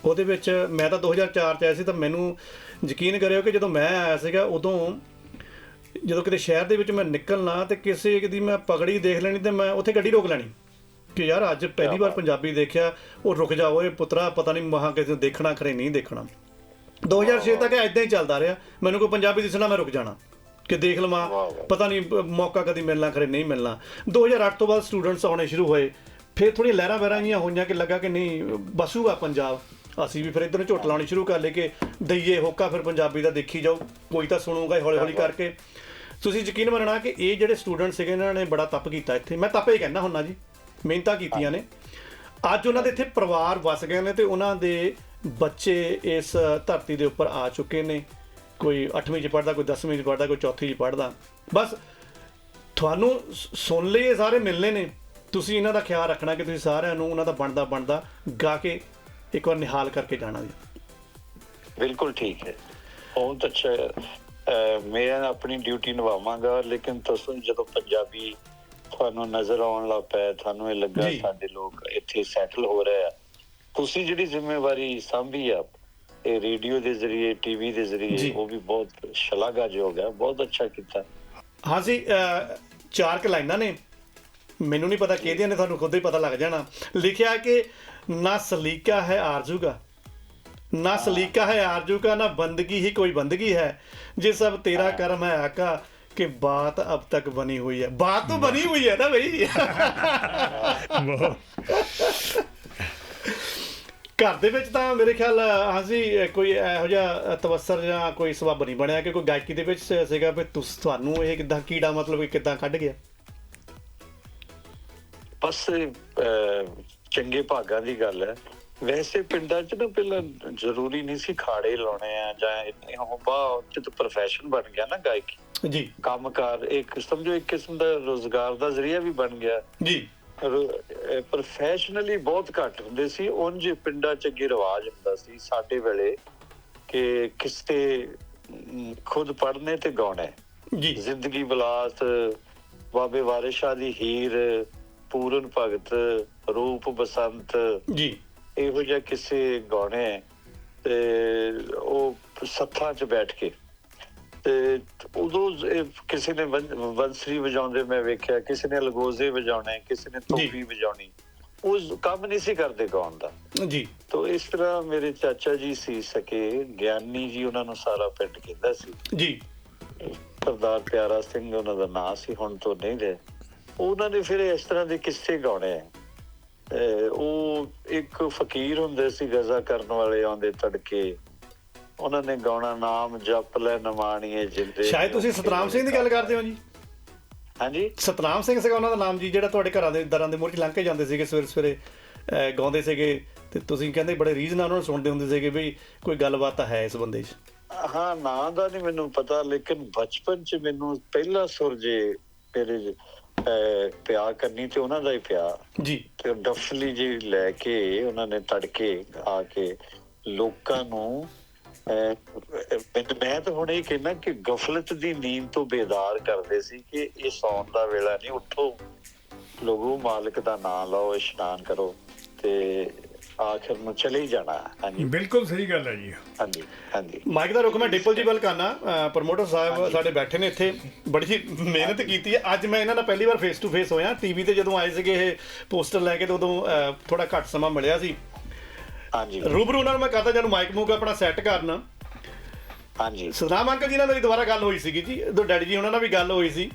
A: ਉਹਦੇ ਵਿੱਚ ਮੈਂ ਤਾਂ 2004 ਚ ਆਇਆ ਸੀ ਤਾਂ ਮੈਨੂੰ ਯਕੀਨ ਕਰਿਓ ਕਿ ਜਦੋਂ ਮੈਂ ਆਇਆ ਸੀਗਾ ਉਦੋਂ ਜਦੋਂ ਕਿਤੇ ਸ਼ਹਿਰ ਦੇ ਵਿੱਚ ਮੈਂ ਨਿਕਲਣਾ ਤੇ ਕਿਸੇ ਦੀ ਮੈਂ ਪਗੜੀ ਦੇਖ ਲੈਣੀ ਤੇ ਮੈਂ ਉੱਥੇ ਗੱਡੀ ਰੋਕ ਲੈਣੀ। ਕਿ ਯਾਰ ਅੱਜ ਪਹਿਲੀ ਵਾਰ ਪੰਜਾਬੀ ਦੇਖਿਆ ਉਹ ਰੁਕ ਜਾ ਓਏ ਪੁੱਤਰਾ ਪਤਾ ਨਹੀਂ ਮਹਾ ਕਿਸੇ ਦੇਖਣਾ ਖਰੇ ਨਹੀਂ ਦੇਖਣਾ। 2006 ਤੱਕ ਐਦਾਂ ਹੀ ਚੱਲਦਾ ਰਿਹਾ ਮੈਨੂੰ ਕੋਈ ਪੰਜਾਬੀ ਦਿਸਣਾ ਮੈਂ ਰੁਕ ਜਾਣਾ। ਕਿ ਦੇਖ ਲਵਾਂ। ਪਤਾ ਨਹੀਂ ਮੌਕਾ ਕਦੀ ਮਿਲਣਾ ਖਰੇ ਨਹੀਂ ਮਿਲਣਾ। 2008 ਤੋਂ ਬਾਅਦ ਸਟੂਡੈਂਟਸ ਆਉਣੇ ਸ਼ੁਰੂ ਹੋਏ ਫਿਰ ਥੋੜ੍ਹੀਆਂ ਲਹਿਰਾਂ ਵਹਿਰਾਂ ਜਿਹੀਆਂ ਹੋਈਆਂ ਕਿ ਲੱਗਾ ਕਿ ਨਹੀਂ ਬਸੂਗਾ ਪੰਜਾਬ। ਅਸੀਂ ਵੀ ਫਿਰ ਇਧਰ ਨੂੰ ਝੋਟ ਲਾਉਣੀ ਸ਼ੁਰੂ ਕਰ ਲਏ ਕਿ ਦਈਏ ਹੋਕਾ ਫਿਰ ਪੰਜਾਬੀ ਦਾ ਦੇਖੀ ਜਾਓ ਕੋਈ ਤਾਂ ਸੁਣੂਗਾ ਹੌਲੀ ਹੌਲੀ ਕਰਕੇ। ਤੁਸੀਂ ਯਕੀਨ ਮੰਨਣਾ ਕਿ ਇਹ ਜਿਹੜੇ ਸਟੂਡੈਂਟ ਸੀਗੇ ਇਹਨਾਂ ਨੇ ਬੜਾ ਤਪ ਕੀਤਾ ਇੱਥੇ। ਮੈਂ ਤਪ ਹੀ ਕਹਿਣਾ ਹੁੰਨਾ ਜੀ। ਮਿਹਨਤਾਂ ਕੀਤੀਆਂ ਨੇ। ਅੱਜ ਉਹਨਾਂ ਦੇ ਇੱਥੇ ਪਰਿਵਾਰ ਵਸ ਗਏ ਨੇ ਤੇ ਉਹਨਾਂ ਦੇ ਬੱਚੇ ਇਸ ਧਰਤੀ ਦੇ ਉੱਪਰ ਆ ਚੁੱਕੇ ਨੇ। ਕੋਈ 8ਵੀਂ ਚ ਪੜਦਾ ਕੋਈ 10ਵੀਂ ਚ ਪੜਦਾ ਕੋਈ ਚੌਥੀ ਚ ਪੜਦਾ ਬਸ ਤੁਹਾਨੂੰ ਸੁਣ ਲਈ ਇਹ ਸਾਰੇ ਮਿਲਨੇ ਨੇ। ਤੁਸੀਂ ਇਹਨਾਂ ਦਾ ਖਿਆਲ ਰੱਖਣਾ ਕਿ ਤੁਸੀਂ ਸਾਰਿਆਂ ਨੂੰ ਉਹਨਾਂ ਦਾ ਬਣਦਾ ਬਣਦਾ ਗਾ ਕੇ ਇੱਕ ਵਾਰ ਨਿਹਾਲ ਕਰਕੇ ਜਾਣਾ ਜੀ।
B: ਬਿਲਕੁਲ ਠੀਕ ਹੈ। ਬਹੁਤ ਅੱਛਾ ਮੈਂ ਆਪਣੀ ਡਿਊਟੀ ਨਿਭਾਵਾਂਗਾ ਲੇਕਿਨ ਤੁਸੀਂ ਜਦੋਂ ਪੰਜਾਬੀ ਤੁਹਾਨੂੰ ਨਜ਼ਰ ਆਉਣ ਲੱਗ ਪਿਆ ਤੁਹਾਨੂੰ ਇਹ ਲੱਗਾ ਸਾਡੇ ਲੋਕ ਇੱਥੇ ਸੈਟਲ ਹੋ ਰਹੇ ਆ। ਤੁਸੀਂ ਜਿਹੜੀ ਜ਼ਿੰਮੇਵਾਰੀ ਸੰਭੀ ਆ ਇਹ ਰੇਡੀਓ ਦੇ ਜ਼ਰੀਏ ਟੀਵੀ ਦੇ ਜ਼ਰੀਏ ਉਹ ਵੀ ਬਹੁਤ ਸ਼ਲਾਘਾਯੋਗ ਹੈ ਬਹੁਤ ਅੱਛਾ ਕੀਤਾ।
A: ਹਾਂ ਜੀ ਚਾਰ ਕ ਲਾਈਨਾਂ ਨੇ। ਮੈਨੂੰ ਨਹੀਂ ਪਤਾ ਕਿਹਦੀਆਂ ਨੇ ਤੁਹਾਨੂੰ ਖੁਦ ਹੀ ਪਤਾ ਲੱਗ ਜਾਣਾ। ਲਿਖਿਆ ਕਿ ਨਾ ਸਲੀਕਾ ਹੈ ਆਰਜੂਗਾ। ਨਾ ਸਲੀਕਾ ਹੈ ਆਰਜੂਗਾ ਨਾ ਬੰਦਗੀ ਹੀ ਕੋਈ ਬੰਦਗੀ ਹੈ। ਜੇ ਸਭ ਤੇਰਾ ਕਰਮ ਹੈ ਆਕਾ कि बात अब तक बनी हुई है बात तो बनी हुई है ना भाई ਘਰ ਦੇ ਵਿੱਚ ਤਾਂ ਮੇਰੇ ਖਿਆਲ ਹਾਂਜੀ ਕੋਈ ਇਹੋ ਜਿਹਾ ਤਵਸਰ ਜਾਂ ਕੋਈ ਸਬਬ ਨਹੀਂ ਬਣਿਆ ਕਿ ਕੋਈ ਗਾਇਕੀ ਦੇ ਵਿੱਚ ਸੀਗਾ ਵੀ ਤੁਸ ਤੁਹਾਨੂੰ ਇਹ ਕਿਦਾਂ ਕੀੜਾ ਮਤਲਬ ਕਿ ਕਿਦਾਂ ਕੱਢ ਗਿਆ
B: ਬਸ ਅਹ, ਚੰਗੇ ਭਾਗਾਂ ਦੀ ਗੱਲ ਹੈ ਵੈਸੇ ਪਿੰਡਾਂ 'ਚ ਨਾ ਪਹਿਲਾਂ ਜ਼ਰੂਰੀ ਨਹੀਂ ਸੀ ਖਾੜੇ ਲਾਉਣੇ ਆ ਜਾਂ ਇੰਨੇ ਹੋ ਬਾ ਤੇ ਪ੍ਰੋਫੈਸ਼ਨ ਬਣ ਗਿਆ ਨਾ ਗਾਇਕੀ
A: ਜੀ।
B: ਕੰਮਕਾਰ ਇੱਕ ਸਮਝੋ ਇੱਕ ਕਿਸਮ ਦਾ ਰੋਜ਼ਗਾਰ ਦਾ ਜ਼ਰੀਆ ਵੀ ਬਣ ਗਿਆ।
A: ਜੀ।
B: ਪ੍ਰੋਫੈਸ਼ਨਲੀ ਬਹੁਤ ਘੱਟ ਹੁੰਦੇ ਸੀ ਉਂਝ ਪਿੰਡਾਂ 'ਚ ਅੱਗੇ ਰਿਵਾਜ ਹੁੰਦਾ ਸੀ ਸਾਡੇ ਵੇਲੇ ਕਿ ਕਿਸਤੇ ਖੁਦ ਪੜ੍ਹਨੇ ਤੇ ਗਾਉਣਾ।
A: ਜੀ।
B: ਜ਼ਿੰਦਗੀ ਬਲਾਸ ਬਾਬੇ ਵਾਰਿਸ ਦੀ ਹੀਰ ਪੂਰਨ ਭਗਤ ਰੂਪ ਬਸੰਤ।
A: ਜੀ।
B: ਇਹੋ ਜਿਹਾ ਕਿਸੇ ਗਾਣੇ ਤੇ ਉਹ ਸੱਥਾਂ 'ਚ ਬੈਠ ਕੇ। ਤੇ ਉਦੋਂ ਕਿਸੇ ਨੇ ਬੰਸਰੀ ਵਜਾਉਂਦੇ ਮੈਂ ਵੇਖਿਆ ਕਿਸੇ ਨੇ ਲਗੋਜ਼ੇ ਵਜਾਉਣੇ ਕਿਸੇ ਨੇ ਤੋਪੀ ਵਜਾਉਣੀ। ਉਹ ਕੰਮ ਨਹੀਂ ਸੀ ਕਰਦੇ ਗਾਉਣ ਦਾ।
A: ਜੀ।
B: ਤੋ ਇਸ ਤਰ੍ਹਾਂ ਮੇਰੇ ਚਾਚਾ ਜੀ ਸੀ ਸਕੇ ਗਿਆਨੀ ਜੀ ਉਹਨਾਂ ਨੂੰ ਸਾਰਾ ਪਿੰਡ ਕਹਿੰਦਾ ਸੀ।
A: ਜੀ।
B: ਸਰਦਾਰ ਪਿਆਰਾ ਸਿੰਘ ਉਹਨਾਂ ਦਾ ਨਾਂ ਸੀ ਹੁਣ ਤੋਂ ਨਹੀਂ ਰਹੇ। ਉਹਨਾਂ ਨੇ ਫਿਰ ਇਸ ਤਰ੍ਹਾਂ ਦੇ ਕਿੱਸੇ ਗਾਉਣੇ। ਉਹ ਇੱਕ ਫਕੀਰ ਹੁੰਦੇ ਸੀ ਗਜ਼ਾ ਕਰਨ ਵਾਲੇ ਆਉਂਦੇ ਤੜਕੇ। ਉਹਨਾਂ ਨੇ ਗਾਉਣਾ ਨਾਮ ਜਪ ਲੈ ਨਮਾਣੀਏ ਜਿੰਦੇ
A: ਸ਼ਾਇਦ ਤੁਸੀਂ ਸਤਨਾਮ ਸਿੰਘ ਦੀ ਗੱਲ ਕਰਦੇ ਹੋ ਜੀ।
B: ਹਾਂਜੀ?
A: ਸਤਨਾਮ ਸਿੰਘ ਸੀਗਾ ਉਹਨਾਂ ਦਾ ਨਾਮ ਜੀ ਜਿਹੜਾ ਤੁਹਾਡੇ ਘਰਾਂ ਦੇ ਦਰਾਂ ਦੇ ਮੂਹਰੇ ਲੰਘ ਕੇ ਜਾਂਦੇ ਸੀਗੇ ਸਵੇਰੇ ਸਵੇਰੇ ਗਾਉਂਦੇ ਸੀਗੇ। ਤੇ ਤੁਸੀਂ ਕਹਿੰਦੇ ਬੜੇ ਰੀਝ ਨਾਲ ਉਹਨਾਂ ਨੂੰ ਸੁਣਦੇ ਹੁੰਦੇ ਸੀਗੇ ਵੀ ਕੋਈ ਗੱਲਬਾਤ ਤਾਂ ਹੈ ਇਸ ਬੰਦੇ 'ਚ।
B: ਹਾਂ ਨਾਂ ਦਾ ਨਹੀਂ ਮੈਨੂੰ ਪਤਾ ਲੇਕਿਨ ਬਚਪਨ ਚ ਮੈਨੂੰ ਪਹਿਲਾ ਸੁਰ ਜੇ ਮੇਰੇ ਪਿਆ ਕਰਨੀ ਤੇ ਉਹਨਾਂ ਦਾ ਹੀ ਪਿਆ
A: ਜੀ।
B: ਤੇ ਡਫਲੀ ਜੀ ਲੈ ਕੇ ਉਹਨਾਂ ਨੇ ਤੜਕੇ ਆ ਕੇ ਲੋਕਾਂ ਨੂੰ ਮੈਂ- ਮੈਂ ਤਾਂ ਹੁਣ ਇਹ ਕਹਿਣਾ ਕਿ ਗਫਲਤ ਦੀ ਨੀਂਦ ਤੋਂ ਬੇਦਾਰ ਕਰਦੇ ਸੀ ਕਿ ਇਹ ਸੌਣ ਦਾ ਵੇਲਾ ਨਹੀਂ ਉੱਠੋ। ਲੋਗੋ ਮਾਲਕ ਦਾ ਨਾਮ ਲਓ ਇਸ਼ਨਾਨ ਕਰੋ ਤੇ ਆਖਰ ਨੂੰ ਚਲੇ ਹੀ ਜਾਣਾ। ਹਾਂਜੀ।
C: ਬਿਲਕੁਲ ਸਹੀ ਗੱਲ ਹੈ ਜੀ।
B: ਹਾਂਜੀ ਹਾਂਜੀ।
A: ਮਾਈਕ ਦਾ ਰੁਕ ਮੈਂ ਡਿੰਪਲ ਜੀ ਵੱਲ ਕਰਨਾ। ਪ੍ਰਮੋਟਰ ਸਾਹਿਬ ਸਾਡੇ ਬੈਠੇ ਨੇ ਇੱਥੇ। ਬੜੀ ਮਿਹਨਤ ਕੀਤੀ ਹੈ। ਅੱਜ ਮੈਂ ਇਹਨਾਂ ਨਾਲ ਪਹਿਲੀ ਵਾਰ ਫੇਸ ਟੂ ਫੇਸ ਹੋਇਆ। ਟੀਵੀ ਤੇ ਜਦੋਂ ਆਏ ਸੀਗੇ ਇਹ ਪੋਸਟਰ ਲੈ ਕੇ ਤੇ ਉਦੋਂ ਥੋੜਾ ਘੱਟ ਸਮਾਂ ਮਿਲਿਆ ਸੀ।
B: ਹਾਂਜੀ।
A: ਰੂਬਰੂ ਨਾਲ ਮੈਂ ਕਹਤਾ ਜਦੋਂ ਮਾਈਕ ਮੂਕ ਆਪਣਾ ਸੈੱਟ ਕਰਨਾ।
B: ਹਾਂਜੀ।
A: ਸਤਨਾਮ ਅੰਕਲ ਜੀ ਨਾਲ ਮੇਰੀ ਦੁਬਾਰਾ ਗੱਲ ਹੋਈ ਸੀਗੀ ਜੀ। ਉਦੋਂ ਡੈਡੀ ਜੀ ਉਹਨਾਂ ਨਾਲ ਵੀ ਗੱਲ ਹੋਈ ਸੀ।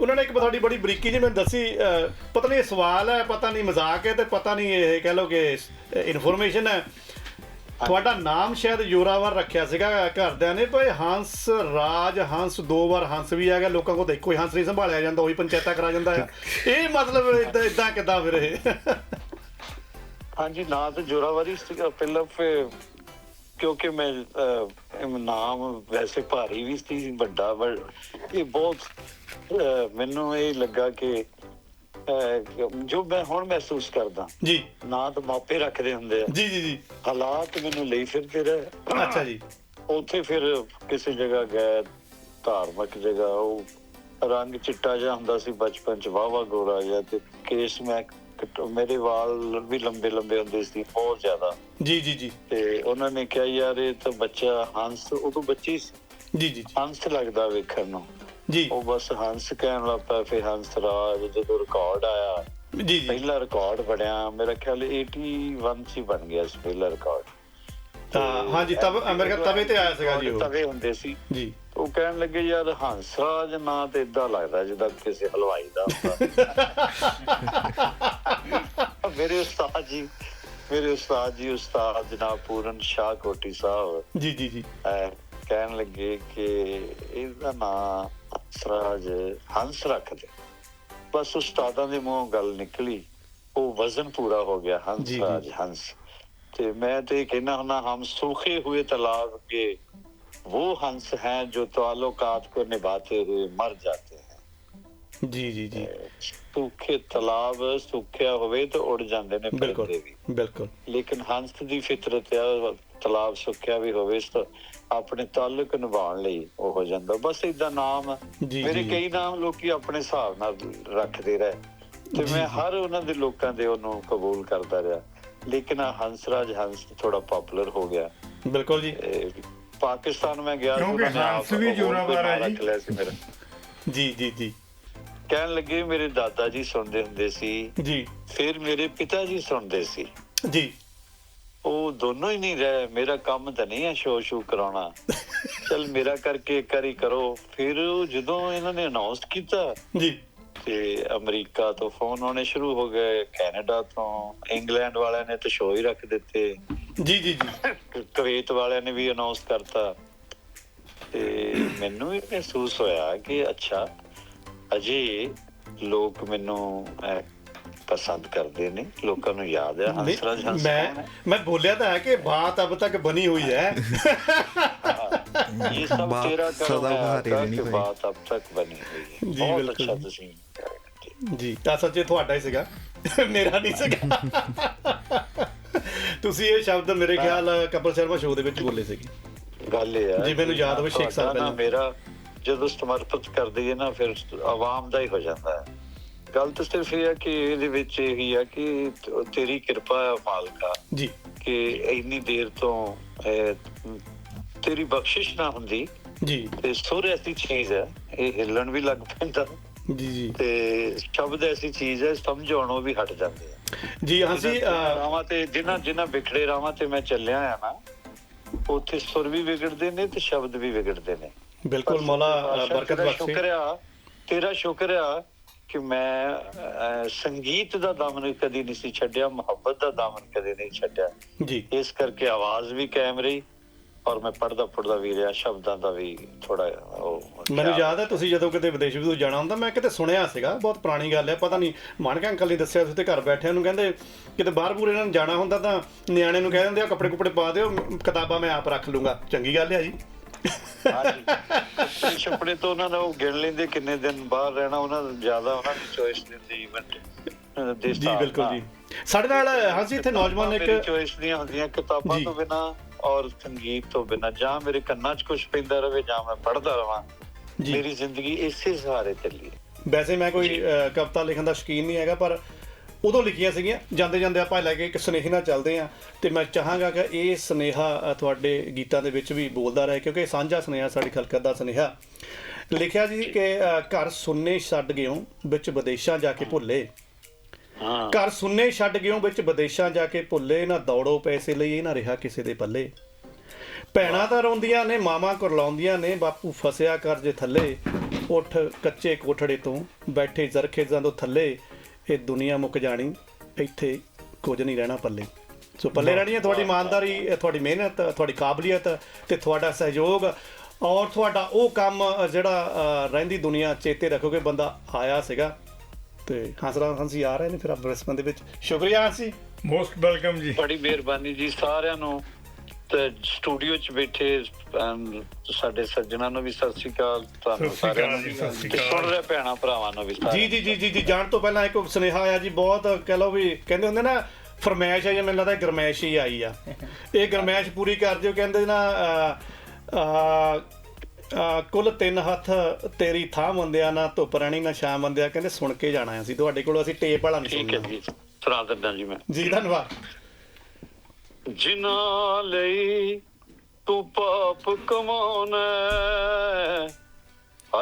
A: ਉਹਨਾਂ ਨੇ ਇੱਕ ਤੁਹਾਡੀ ਬੜੀ ਬਰੀਕੀ ਜੀ ਮੈਨੂੰ ਦੱਸੀ ਪਤਾ ਨਹੀਂ ਸਵਾਲ ਹੈ ਪਤਾ ਨਹੀਂ ਮਜ਼ਾਕ ਹੈ ਤੇ ਪਤਾ ਨਹੀਂ ਇਹ ਕਹਿ ਲਓ ਕਿ ਇਨਫੋਰਮੇਸ਼ਨ ਹੈ। ਤੁਹਾਡਾ ਨਾਮ ਸ਼ਾਇਦ ਯੋਰਾਵਰ ਰੱਖਿਆ ਸੀਗਾ ਘਰਦਿਆਂ ਨੇ ਇਹ ਹੰਸ ਰਾਜ ਹੰਸ ਦੋ ਵਾਰ ਹੰਸ ਵੀ ਆ ਗਿਆ ਲੋਕਾਂ ਕੋਲ ਤਾਂ ਇੱਕੋ ਹੀ ਹੰਸ ਨਹੀਂ ਸੰਭਾਲਿਆ ਜਾਂਦਾ ਉਹੀ ਪੰਚਾਇਤਾਂ ਕਰਾ ਜਾਂਦਾ ਹੈ ਇਹ ਮਤਲਬ ਇਦਾਂ ਇਦਾਂ ਕਿਦਾਂ ਫਿਰ ਇਹ?
B: ਹਾਂਜੀ ਨਾ ਤਾਂ ਜੋਰਾਵਰੀ ਸੀਗਾ ਪਹਿਲਾਂ ਫਿਰ ਕਿਉਂਕਿ ਮੈਂ ਨਾਮ ਵੈਸੇ ਭਾਰੀ ਵੀ ਸੀ ਵੱਡਾ ਪਰ ਇਹ ਬਹੁਤ ਮੈਨੂੰ ਇਹ ਲੱਗਾ ਕਿ ਜੋ ਮੈਂ ਹੁਣ ਮਹਿਸੂਸ ਕਰਦਾ।
A: ਜੀ।
B: ਨਾ ਤਾਂ ਮਾਪੇ ਰੱਖਦੇ ਹੁੰਦੇ ਆ।
A: ਜੀ ਜੀ ਜੀ।
B: ਹਾਲਾਤ ਮੈਨੂੰ ਲਈ ਫਿਰਦੇ ਰਹੇ।
A: ਅੱਛਾ ਜੀ।
B: ਉੱਥੇ ਫਿਰ ਕਿਸੇ ਜਗ੍ਹਾ ਗਏ ਧਾਰਮਿਕ ਜਗ੍ਹਾ ਉਹ ਰੰਗ ਚਿੱਟਾ ਜਿਹਾ ਹੁੰਦਾ ਸੀ ਬਚਪਨ ਚ ਵਾਵਾ ਗੋਰਾ ਜਿਹਾ ਤੇ ਕੇਸ ਮੈਂ ਮੇਰੇ ਵਾਲ ਵੀ ਲੰਬੇ ਲੰਬੇ ਹੁੰਦੇ ਸੀ ਬਹੁਤ ਜ਼ਿਆਦਾ।
A: ਜੀ ਜੀ ਜੀ।
B: ਤੇ ਉਹਨਾਂ ਨੇ ਕਿਹਾ ਯਾਰ ਇਹ ਤਾਂ ਬੱਚਾ ਹੰਸ ਉਦੋਂ ਬੱਚੀ ਸੀ।
A: ਜੀ ਜੀ
B: ਹੰਸ ਲੱਗਦਾ ਵੇਖਣ ਨੂੰ।
A: ਜੀ।
B: ਉਹ ਬਸ ਹੰਸ ਕਹਿਣ ਲੱਗ ਫਿਰ ਹੰਸ ਰਾਜ ਜਦੋਂ ਰਿਕਾਰਡ ਆਇਆ
A: ਜੀ ਜੀ।
B: ਪਹਿਲਾ ਰਿਕਾਰਡ ਬਣਿਆ ਮੇਰਾ ਖਿਆਲ 81 ਚ ਬਣ ਗਿਆ ਸੀ ਪਹਿਲਾ ਰਿਕਾਰਡ
A: ਤਾਂ ਹਾਂਜੀ ਤਬ ਅਮਰੀਕਾ ਤਵੇ ਤੇ ਆਇਆ ਸੀਗਾ ਜੀ ਉਹ।
B: ਤਵੇ ਹੁੰਦੇ ਸੀ।
A: ਜੀ।
B: ਉਹ ਕਹਿਣ ਲੱਗੇ ਯਾਰ ਹੰਸਰਾਜ ਨਾਂ ਤੇ ਇਦਾਂ ਲੱਗਦਾ ਜਿੱਦਾਂ ਕਿਸੇ ਹਲਵਾਈ ਦਾ ਹੁੰਦਾ। ਮੇਰੇ ਉਸਤਾਦ ਜੀ ਮੇਰੇ ਉਸਤਾਦ ਜੀ ਉਸਤਾਦ ਜਨਾਬ ਪੂਰਨ ਸ਼ਾਹ ਕੋਟੀ ਸਾਹਿਬ।
A: ਜੀ ਜੀ ਜੀ।
B: ਕਹਿਣ ਲੱਗੇ ਕਿ ਇਹਦਾ ਨਾਂ ਹੰਸਰਾਜ ਹੰਸ ਰੱਖ ਦੇ ਬਸ ਉਸਤਾਦਾਂ ਦੇ ਮੂੰਹੋਂ ਗੱਲ ਨਿਕਲੀ। ਉਹ ਵਜ਼ਨ ਪੂਰਾ ਹੋ ਗਿਆ ਹੰਸ ਹੰਸਰਾਜ ਹੰਸ। ਤੇ ਮੈਂ ਤੇ ਕਹਿੰਦਾ ਹੁੰਦਾ ਹਮ ਸੂਖੇ ਹੋਏ ਤਲਾਬ ਕੇ वो हंस हैं जो ताल्लुकात को निभाते हुए मर जाते हैं
A: ਜੀ ਜੀ ਜੀ
B: सूखे तालाब ਸੁੱਕਿਆ ਹੋਵੇ ਤਾਂ ਉੜ ਜਾਂਦੇ ਨੇ
A: ਬਿਲਕੁਲ
B: ਪਰਿੰਦੇ ਵੀ
A: ਬਿਲਕੁਲ
B: ਲੇਕਿਨ ਹੰਸ ਦੀ ਫਿਤਰਤ ਆ ਤਲਾਬ ਸੁੱਕਿਆ ਵੀ ਹੋਵੇ ਤਾਂ ਆਪਣੇ ਤਾਲੁਕ ਨਿਭਾਉਣ ਲਈ ਉਹ ਹੋ ਜਾਂਦਾ ਬਸ ਇਦਾਂ ਨਾਮ
A: ਜੀ,
B: ਮੇਰੇ
A: ਜੀ।
B: ਕਈ ਨਾਮ ਲੋਕੀ ਆਪਣੇ ਹਿਸਾਬ ਨਾਲ ਰੱਖਦੇ ਰਹੇ ਤੇ
A: ਜੀ,
B: ਮੈਂ
A: ਜੀ।
B: ਹਰ ਉਹਨਾਂ ਦੇ ਲੋਕਾਂ ਦੇ ਉਹਨੂੰ ਕਬੂਲ ਕਰਦਾ ਰਿਹਾ ਲੇਕਿਨ ਆਹ ਹੰਸਰਾਜ ਹੰਸ ਥੋੜਾ ਪਪੂਲਰ ਹੋ ਗਿਆ
A: ਬਿਲਕੁਲ ਜੀ
B: ਇਹ ਪਾਕਿਸਤਾਨ ਮੈਂ ਗਿਆ
C: ਕਿਉਂਕਿ
B: ਉਹਨਾਂ ਨੇ ਆਪ
C: ਹੰਸ ਵੀ ਜ਼ੋਰਾਵਰ ਹੈ ਜੀ।
A: ਜੀ ਜੀ ਜੀ।
B: ਕਹਿਣ ਲੱਗੇ ਮੇਰੇ ਦਾਦਾ ਜੀ ਸੁਣਦੇ ਹੁੰਦੇ ਸੀ
A: ਜੀ।
B: ਫਿਰ ਮੇਰੇ ਪਿਤਾ ਜੀ ਸੁਣਦੇ ਸੀ।
A: ਜੀ।
B: ਉਹ ਦੋਨੋਂ ਹੀ ਨਹੀਂ ਰਹੇ ਮੇਰਾ ਕੰਮ ਤਾਂ ਨਹੀਂ ਹੈ ਸ਼ੋ ਸ਼ੂ ਕਰਾਉਣਾ। ਚਲ ਮੇਰਾ ਕਰਕੇ ਇੱਕ ਵਾਰੀ ਕਰੋ। ਫਿਰ ਜਦੋਂ ਇਹਨਾਂ ਨੇ ਅਨਾਉਂਸ ਕੀਤਾ
A: ਜੀ।
B: ਤੇ ਅਮਰੀਕਾ ਤੋਂ ਫੋਨ ਆਉਣੇ ਸ਼ੁਰੂ ਹੋ ਗਏ ਕੈਨੇਡਾ ਤੋਂ ਇੰਗਲੈਂਡ ਵਾਲਿਆਂ ਨੇ ਤਾਂ ਸ਼ੋਅ ਹੀ ਰੱਖ ਦਿੱਤੇ।
A: ਜੀ ਜੀ ਜੀ।
B: ਕਵੇਤ ਵਾਲਿਆਂ ਨੇ ਵੀ ਅਨਾਉਂਸ ਕਰਤਾ। ਤੇ ਮੈਨੂੰ ਇਹ ਮਹਿਸੂਸ ਹੋਇਆ ਕਿ ਅੱਛਾ ਅਜੇ ਲੋਕ ਮੈਨੂੰ ਪਸੰਦ ਕਰਦੇ ਨੇ ਲੋਕਾਂ ਨੂੰ ਯਾਦ ਹੈ ਹੰਸਰਾਜ ਹੰਸ
A: ਮੈਂ ਮੈਂ ਬੋਲਿਆ ਤਾਂ ਹੈ ਕਿ ਬਾਤ ਅਬ ਤੱਕ ਬਣੀ ਹੋਈ ਹੈ।
B: ਇਹ
D: ਸਭ
B: ਤੇਰਾ
D: ਕਰਮ
B: ਹੈ ਕਿ ਬਾਤ ਅਬ ਤੱਕ ਬਣੀ
A: ਹੋਈ
B: ਹੈ।
A: ਬਹੁਤ
B: ਅੱਛਾ ਤੁਸੀਂ
A: ਜੀ ਤਾਂ ਸੱਚੇ ਤੁਹਾਡਾ ਹੀ ਸੀਗਾ। ਮੇਰਾ ਨਹੀਂ ਸੀਗਾ। ਤੁਸੀਂ ਇਹ ਸ਼ਬਦ ਮੇਰੇ ਖਿਆਲ ਕਪਲ ਸ਼ਰਮਾ ਸ਼ੋਅ ਦੇ ਵਿੱਚ ਬੋਲੇ ਸੀਗੇ।
B: ਗੱਲ ਇਹ ਹੈ
A: ਜੀ, ਮੈਨੂੰ ਯਾਦ ਹੋਵੇ ਛੇ ਕੁ ਸਾਲ
B: ਤੁਹਾਡਾ ਨਾ
A: ਪਹਿਲਾਂ।
B: ਮੇਰਾ ਜਦੋਂ ਸਮਰਪਿਤ ਕਰ ਦਈਏ ਨਾ ਫਿਰ ਆਵਾਮ ਦਾ ਹੀ ਹੋ ਜਾਂਦਾ ਹੈ। ਗੱਲ ਤਾਂ ਸਿਰਫ ਇਹ ਹੈ ਕਿ ਇਹਦੇ ਵਿੱਚ ਇਹ ਹੀ ਹੈ ਕਿ ਤੇਰੀ ਕਿਰਪਾ ਹੈ ਮਾਲਕਾ
A: ਜੀ।
B: ਕਿ ਇੰਨੀ ਦੇਰ ਤੋਂ ਤੇਰੀ ਬਖਸ਼ਿਸ਼ ਨਾ ਹੁੰਦੀ।
A: ਜੀ।
B: ਤੇ ਸੁਰ ਐਸੀ ਚੀਜ਼ ਹੈ ਇਹ ਹਿੱਲਣ ਵੀ ਲੱਗ ਪੈਂਦਾ।
A: ਜੀ ਜੀ।
B: ਤੇ ਸ਼ਬਦ ਐਸੀ ਚੀਜ਼ ਹੈ ਸਮਝਾਉਣੋਂ ਵੀ ਹਟ ਜਾਂਦੇ ਆ।
A: ਜੀ ਅਸੀਂ
B: ਰਾਵਾਂ ਤੇ ਜਿਨ੍ਹਾਂ ਜਿਨ੍ਹਾਂ ਵਿਖੜੇ ਰਾਵਾਂ ਤੇ ਮੈਂ ਚੱਲਿਆ ਆ ਨਾ ਉੱਥੇ ਸੁਰ ਵੀ ਵਿਗੜਦੇ ਨੇ ਤੇ ਸ਼ਬਦ ਵੀ ਵਿਗੜਦੇ ਨੇ।
A: ਬਿਲਕੁਲ ਮੌਲਾ ਬਰਕਤ
B: ਤੇਰਾ
A: ਬਖਸ਼ੇ।
B: ਸ਼ੁਕਰ ਆ ਤੇਰਾ ਸ਼ੁਕਰ ਆ ਕਿ ਮੈਂ ਸੰਗੀਤ ਦਾ ਦਮਨ ਕਦੀ ਨਹੀਂ ਸੀ ਛੱਡਿਆ ਮੁਹੱਬਤ ਦਾ ਦਮਨ ਕਦੀ ਨਹੀਂ ਛੱਡਿਆ।
A: ਜੀ।
B: ਇਸ ਕਰਕੇ ਆਵਾਜ਼ ਵੀ ਕਾਇਮ ਰਹੀ ਔਰ ਮੈਂ ਪੜਦਾ ਪੜਦਾ ਵੀ ਰਿਹਾ ਸ਼ਬਦਾਂ ਦਾ ਵੀ ਥੋੜਾ ਉਹ
A: ਮੈਨੂੰ ਯਾਦ ਹੈ ਤੁਸੀਂ ਜਦੋਂ ਕਿਤੇ ਵਿਦੇਸ਼ ਵਿਦੂ ਜਾਣਾ ਹੁੰਦਾ ਮੈਂ ਕਿਤੇ ਸੁਣਿਆ ਸੀਗਾ ਬਹੁਤ ਪੁਰਾਣੀ ਗੱਲ ਹੈ ਪਤਾ ਨਹੀਂ ਮਾਨਕਾ ਅੰਕਲ ਨੇ ਦੱਸਿਆ ਸੀ ਤੇ ਘਰ ਬੈਠਿਆਂ ਨੂੰ ਕਹਿੰਦੇ ਕਿਤੇ ਬਾਹਰ ਬੂਰ ਇਹਨਾਂ ਨੂੰ ਜਾਣਾ ਹੁੰਦਾ ਤਾਂ ਨਿਆਣੇ ਨੂੰ ਕਹਿ ਦਿੰਦੇ ਆ ਕੱਪੜੇ ਕੁਪੜੇ ਪਾ ਦਿਓ ਕਿਤਾਬਾਂ ਮੈਂ ਆਪ ਰੱਖ ਲੂੰਗਾ। ਚੰਗੀ ਗੱਲ ਹੈ ਜੀ।
B: ਹਾਂਜੀ। ਕੱਪੜੇ ਛੱਪੜੇ ਤੋਂ ਉਹਨਾਂ ਦਾ ਉਹ ਗਿਣ ਲੈਂਦੇ ਕਿੰਨੇ ਦਿਨ ਬਾਹਰ ਰਹਿਣਾ ਉਹਨਾਂ ਦਾ ਜ਼ਿਆਦਾ ਉਹਨਾਂ ਦੀ ਚੋਇਸ ਦਿੰਦੀ ਇਵੈਂਟ
A: ਜੀ ਬਿਲਕੁਲ ਜੀ। ਸਾਡੇ ਨਾਲ ਹਾਂਜੀ ਇੱਥੇ ਨੌਜਵਾਨ ਇੱਕ
B: ਚੋਇਸ ਦੀਆਂ ਹੁੰਦੀਆਂ ਕਿਤਾਬਾਂ
A: ਜੀ।
B: ਤੋਂ ਬਿਨਾ ਔਰ ਸੰਗੀਤ ਤੋਂ ਬਿਨਾ ਜਾਂ ਮੇਰੇ ਕੰਨਾਂ 'ਚ ਕੁਝ ਪੈਂਦਾ ਰਵੇ ਜਾਂ ਮੈਂ ਪੜ੍ਹਦਾ ਰਵਾਂ। ਮੇਰੀ ਜ਼ਿੰਦਗੀ ਇਸੇ ਸਹਾਰੇ ਚੱਲੀ।
A: ਵੈਸੇ ਮੈਂ ਕੋਈ ਕਵਿਤਾ ਲਿਖਣ ਦਾ ਸ਼ੌਕੀਨ ਨਹੀਂ ਹੈਗਾ ਪਰ ਉਦੋਂ ਲਿਖੀਆਂ ਸੀਗੀਆਂ ਜਾਂਦੇ ਜਾਂਦੇ ਆਪਾਂ ਲੈ ਕੇ ਇੱਕ ਸੁਨੇਹੇ ਨਾਲ ਚੱਲਦੇ ਆ ਤੇ ਮੈਂ ਚਾਹਾਂਗਾ ਕਿ ਇਹ ਸੁਨੇਹਾ ਤੁਹਾਡੇ ਗੀਤਾਂ ਦੇ ਵਿੱਚ ਵੀ ਬੋਲਦਾ ਰਹੇ ਕਿਉਂਕਿ ਇਹ ਸਾਂਝਾ ਸੁਨੇਹਾ ਸਾਡੀ ਖਲਕਤ ਦਾ ਸੁਨੇਹਾ ਲਿਖਿਆ ਜੀ ਕਿ ਘਰ ਸੁੰਨੇ ਛੱਡ ਗਿਓ ਵਿੱਚ ਵਿਦੇਸ਼ਾਂ ਜਾ ਕੇ ਭੁੱਲੇ
B: ਹਾਂ।
A: ਘਰ ਸੁੰਨੇ ਛੱਡ ਗਿਓ ਵਿੱਚ ਵਿਦੇਸ਼ਾਂ ਜਾ ਕੇ ਭੁੱਲੇ ਨਾ ਦੌੜੋ ਪੈਸੇ ਲਈ ਇਹ ਨਾ ਰਿਹਾ ਕਿਸੇ ਦੇ ਪੱਲੇ। ਭੈਣਾਂ ਤਾਂ ਰੋਂਦੀਆਂ ਨੇ ਮਾਵਾਂ ਕੁਰਲਾਉਂਦੀਆਂ ਨੇ ਬਾਪੂ ਫਸਿਆ ਕਰ ਜੇ ਥੱਲੇ। ਉੱਠ ਕੱਚੇ ਕੋਠੜੇ ਤੋਂ ਬੈਠੇ ਜ਼ਰਖੇਜ਼ਾਂ ਤੋਂ ਥੱਲੇ। ਇਹ ਦੁਨੀਆ ਮੁੱਕ ਜਾਣੀ ਇੱਥੇ ਕੁਝ ਨਹੀਂ ਰਹਿਣਾ ਪੱਲੇ। ਸੋ ਪੱਲੇ ਰਹਿਣੀ ਹੈ ਤੁਹਾਡੀ ਇਮਾਨਦਾਰੀ ਤੁਹਾਡੀ ਮਿਹਨਤ ਤੁਹਾਡੀ ਕਾਬਲੀਅਤ ਤੇ ਤੁਹਾਡਾ ਸਹਿਯੋਗ। ਔਰ ਤੁਹਾਡਾ ਉਹ ਕੰਮ ਜਿਹੜਾ ਰਹਿੰਦੀ ਦੁਨੀਆ ਚੇਤੇ ਰੱਖੋਗੇ ਬੰਦਾ ਆਇਆ ਸੀਗਾ। ਤੇ ਹੰਸਰਾ ਹੰਸੀ ਆ ਰਹੇ ਨੇ ਫਿਰ ਬ੍ਰਿਸਬਨ ਦੇ ਵਿੱਚ। ਸ਼ੁਕਰੀਆ ਹੰਸੀ
C: ਮੋਸਟ ਵੈਲਕਮ ਜੀ।
B: ਬੜੀ ਮਿਹਰਬਾਨੀ ਜੀ ਸਾਰਿਆਂ ਨੂੰ। ਤੇ ਸਟੂਡੀਓ 'ਚ ਬੈਠੇ ਸਾਡੇ ਸੱਜਣਾ ਨੂੰ ਵੀ ਸਤਿ ਸ਼੍ਰੀ ਅਕਾਲ ਤੁਹਾਨੂੰ ਸਾਰਿਆਂ
C: ਅਕਾਲ
B: ਨੂੰ
C: ਜੀ, ਸਤਿ ਸ਼੍ਰੀ
B: ਤੇ ਸੁਣ ਰਹੇ ਭੈਣਾਂ ਭਰਾਵਾਂ ਨੂੰ ਵੀ
A: ਜੀ
B: ਸਾਰਿਆਂ
A: ਜੀ ਜੀ ਜੀ ਜੀ ਜਾਣ ਤੋਂ ਪਹਿਲਾਂ ਇੱਕ ਸੁਨੇਹਾ ਆਇਆ ਜੀ ਬਹੁਤ ਕਹਿ ਲਓ ਵੀ ਕਹਿੰਦੇ ਹੁੰਦੇ ਨਾ ਫਰਮਾਇਸ਼ ਹੈ ਜਾਂ ਮੈਨੂੰ ਲੱਗਦਾ ਗਰਮੈਸ਼ ਹੀ ਆਈ ਆ। ਇਹ ਗਰਮੈਸ਼ ਪੂਰੀ ਕਰ ਦਿਓ ਕਹਿੰਦੇ ਨਾ ਕੁੱਲ ਤਿੰਨ ਹੱਥ ਤੇਰੀ ਥਾਂ ਮੰਦਿਆ ਨਾ ਧੁੱਪ ਰਹਿਣੀ ਨਾ ਛਾਂ ਮੰਦਿਆ ਕਹਿੰਦੇ ਸੁਣ ਕੇ ਜਾਣਾ ਅਸੀਂ। ਤੁਹਾਡੇ ਕੋਲੋਂ ਅਸੀਂ ਟੇਪ ਵਾਲਾ ਨਹੀਂ
B: ਠੀਕ ਹੈ
A: ਸੁਣਨਾ।
B: ਜੀ ਸੁਣਾ ਦਿੰਦਾ ਜੀ ਮੈਂ।
A: ਜੀ ਧੰਨਵਾਦ।
B: ਜਿਨ੍ਹਾਂ ਲਈ ਤੂੰ ਪਾਪ ਕਮਾਉਣਾ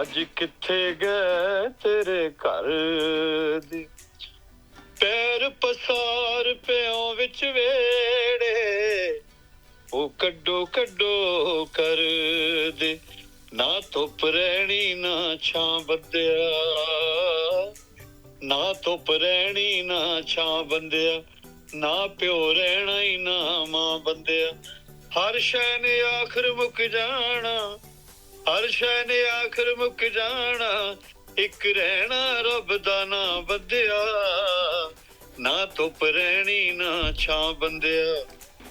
B: ਅੱਜ ਕਿੱਥੇ ਗਏ ਤੇਰੇ ਘਰ ਦੇ? ਪੈਰ ਪਸਾਰ ਪਿਓ ਵਿੱਚ ਵੇੜੇ ਉਹ ਕੱਢੋ ਕੱਢੋ ਕਰ ਦੇ। ਨਾ ਧੁੱਪ ਰਹਿਣੀ, ਨਾ ਛਾਂ ਬੰਦਿਆ। ਨਾ ਧੁੱਪ ਰਹਿਣੀ, ਨਾ ਛਾਂ ਬੰਦਿਆ। ਨਾ ਪਿਓ ਰਹਿਣਾ ਹੀ, ਨਾ ਮਾਂ ਬੰਦਿਆ। ਹਰ ਸ਼ੈ ਨੇ ਆਖਰ ਮੁੱਕ ਜਾਣਾ, ਹਰ ਸ਼ੈ ਨੇ ਆਖਰ ਮੁੱਕ ਜਾਣਾ। ਇੱਕ ਰਹਿਣਾ ਰੱਬ ਦਾ ਨਾ ਬੰਦਿਆ। ਨਾ ਧੁੱਪ ਰਹਿਣੀ, ਨਾ ਛਾਂ ਬੰਦਿਆ।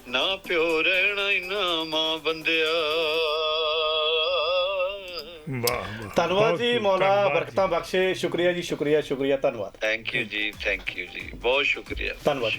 B: ਨਾ ਪਿਓ ਰਹਿਣਾ ਹੀ, ਨਾ ਮਾਂ ਬੰਦਿਆ।
C: ਵਾਹ
A: ਧੰਨਵਾਦ ਜੀ ਮੌਲਾ। ਬਰਕਤਾਂ ਬਖਸ਼ੇ। ਸ਼ੁਕਰੀਆ ਜੀ ਸ਼ੁਕਰੀਆ ਸ਼ੁਕਰੀਆ ਧੰਨਵਾਦ।
B: ਥੈਂਕ ਯੂ ਜੀ ਥੈਂਕ ਯੂ ਜੀ। ਬਹੁਤ ਸ਼ੁਕਰੀਆ।
A: ਧੰਨਵਾਦ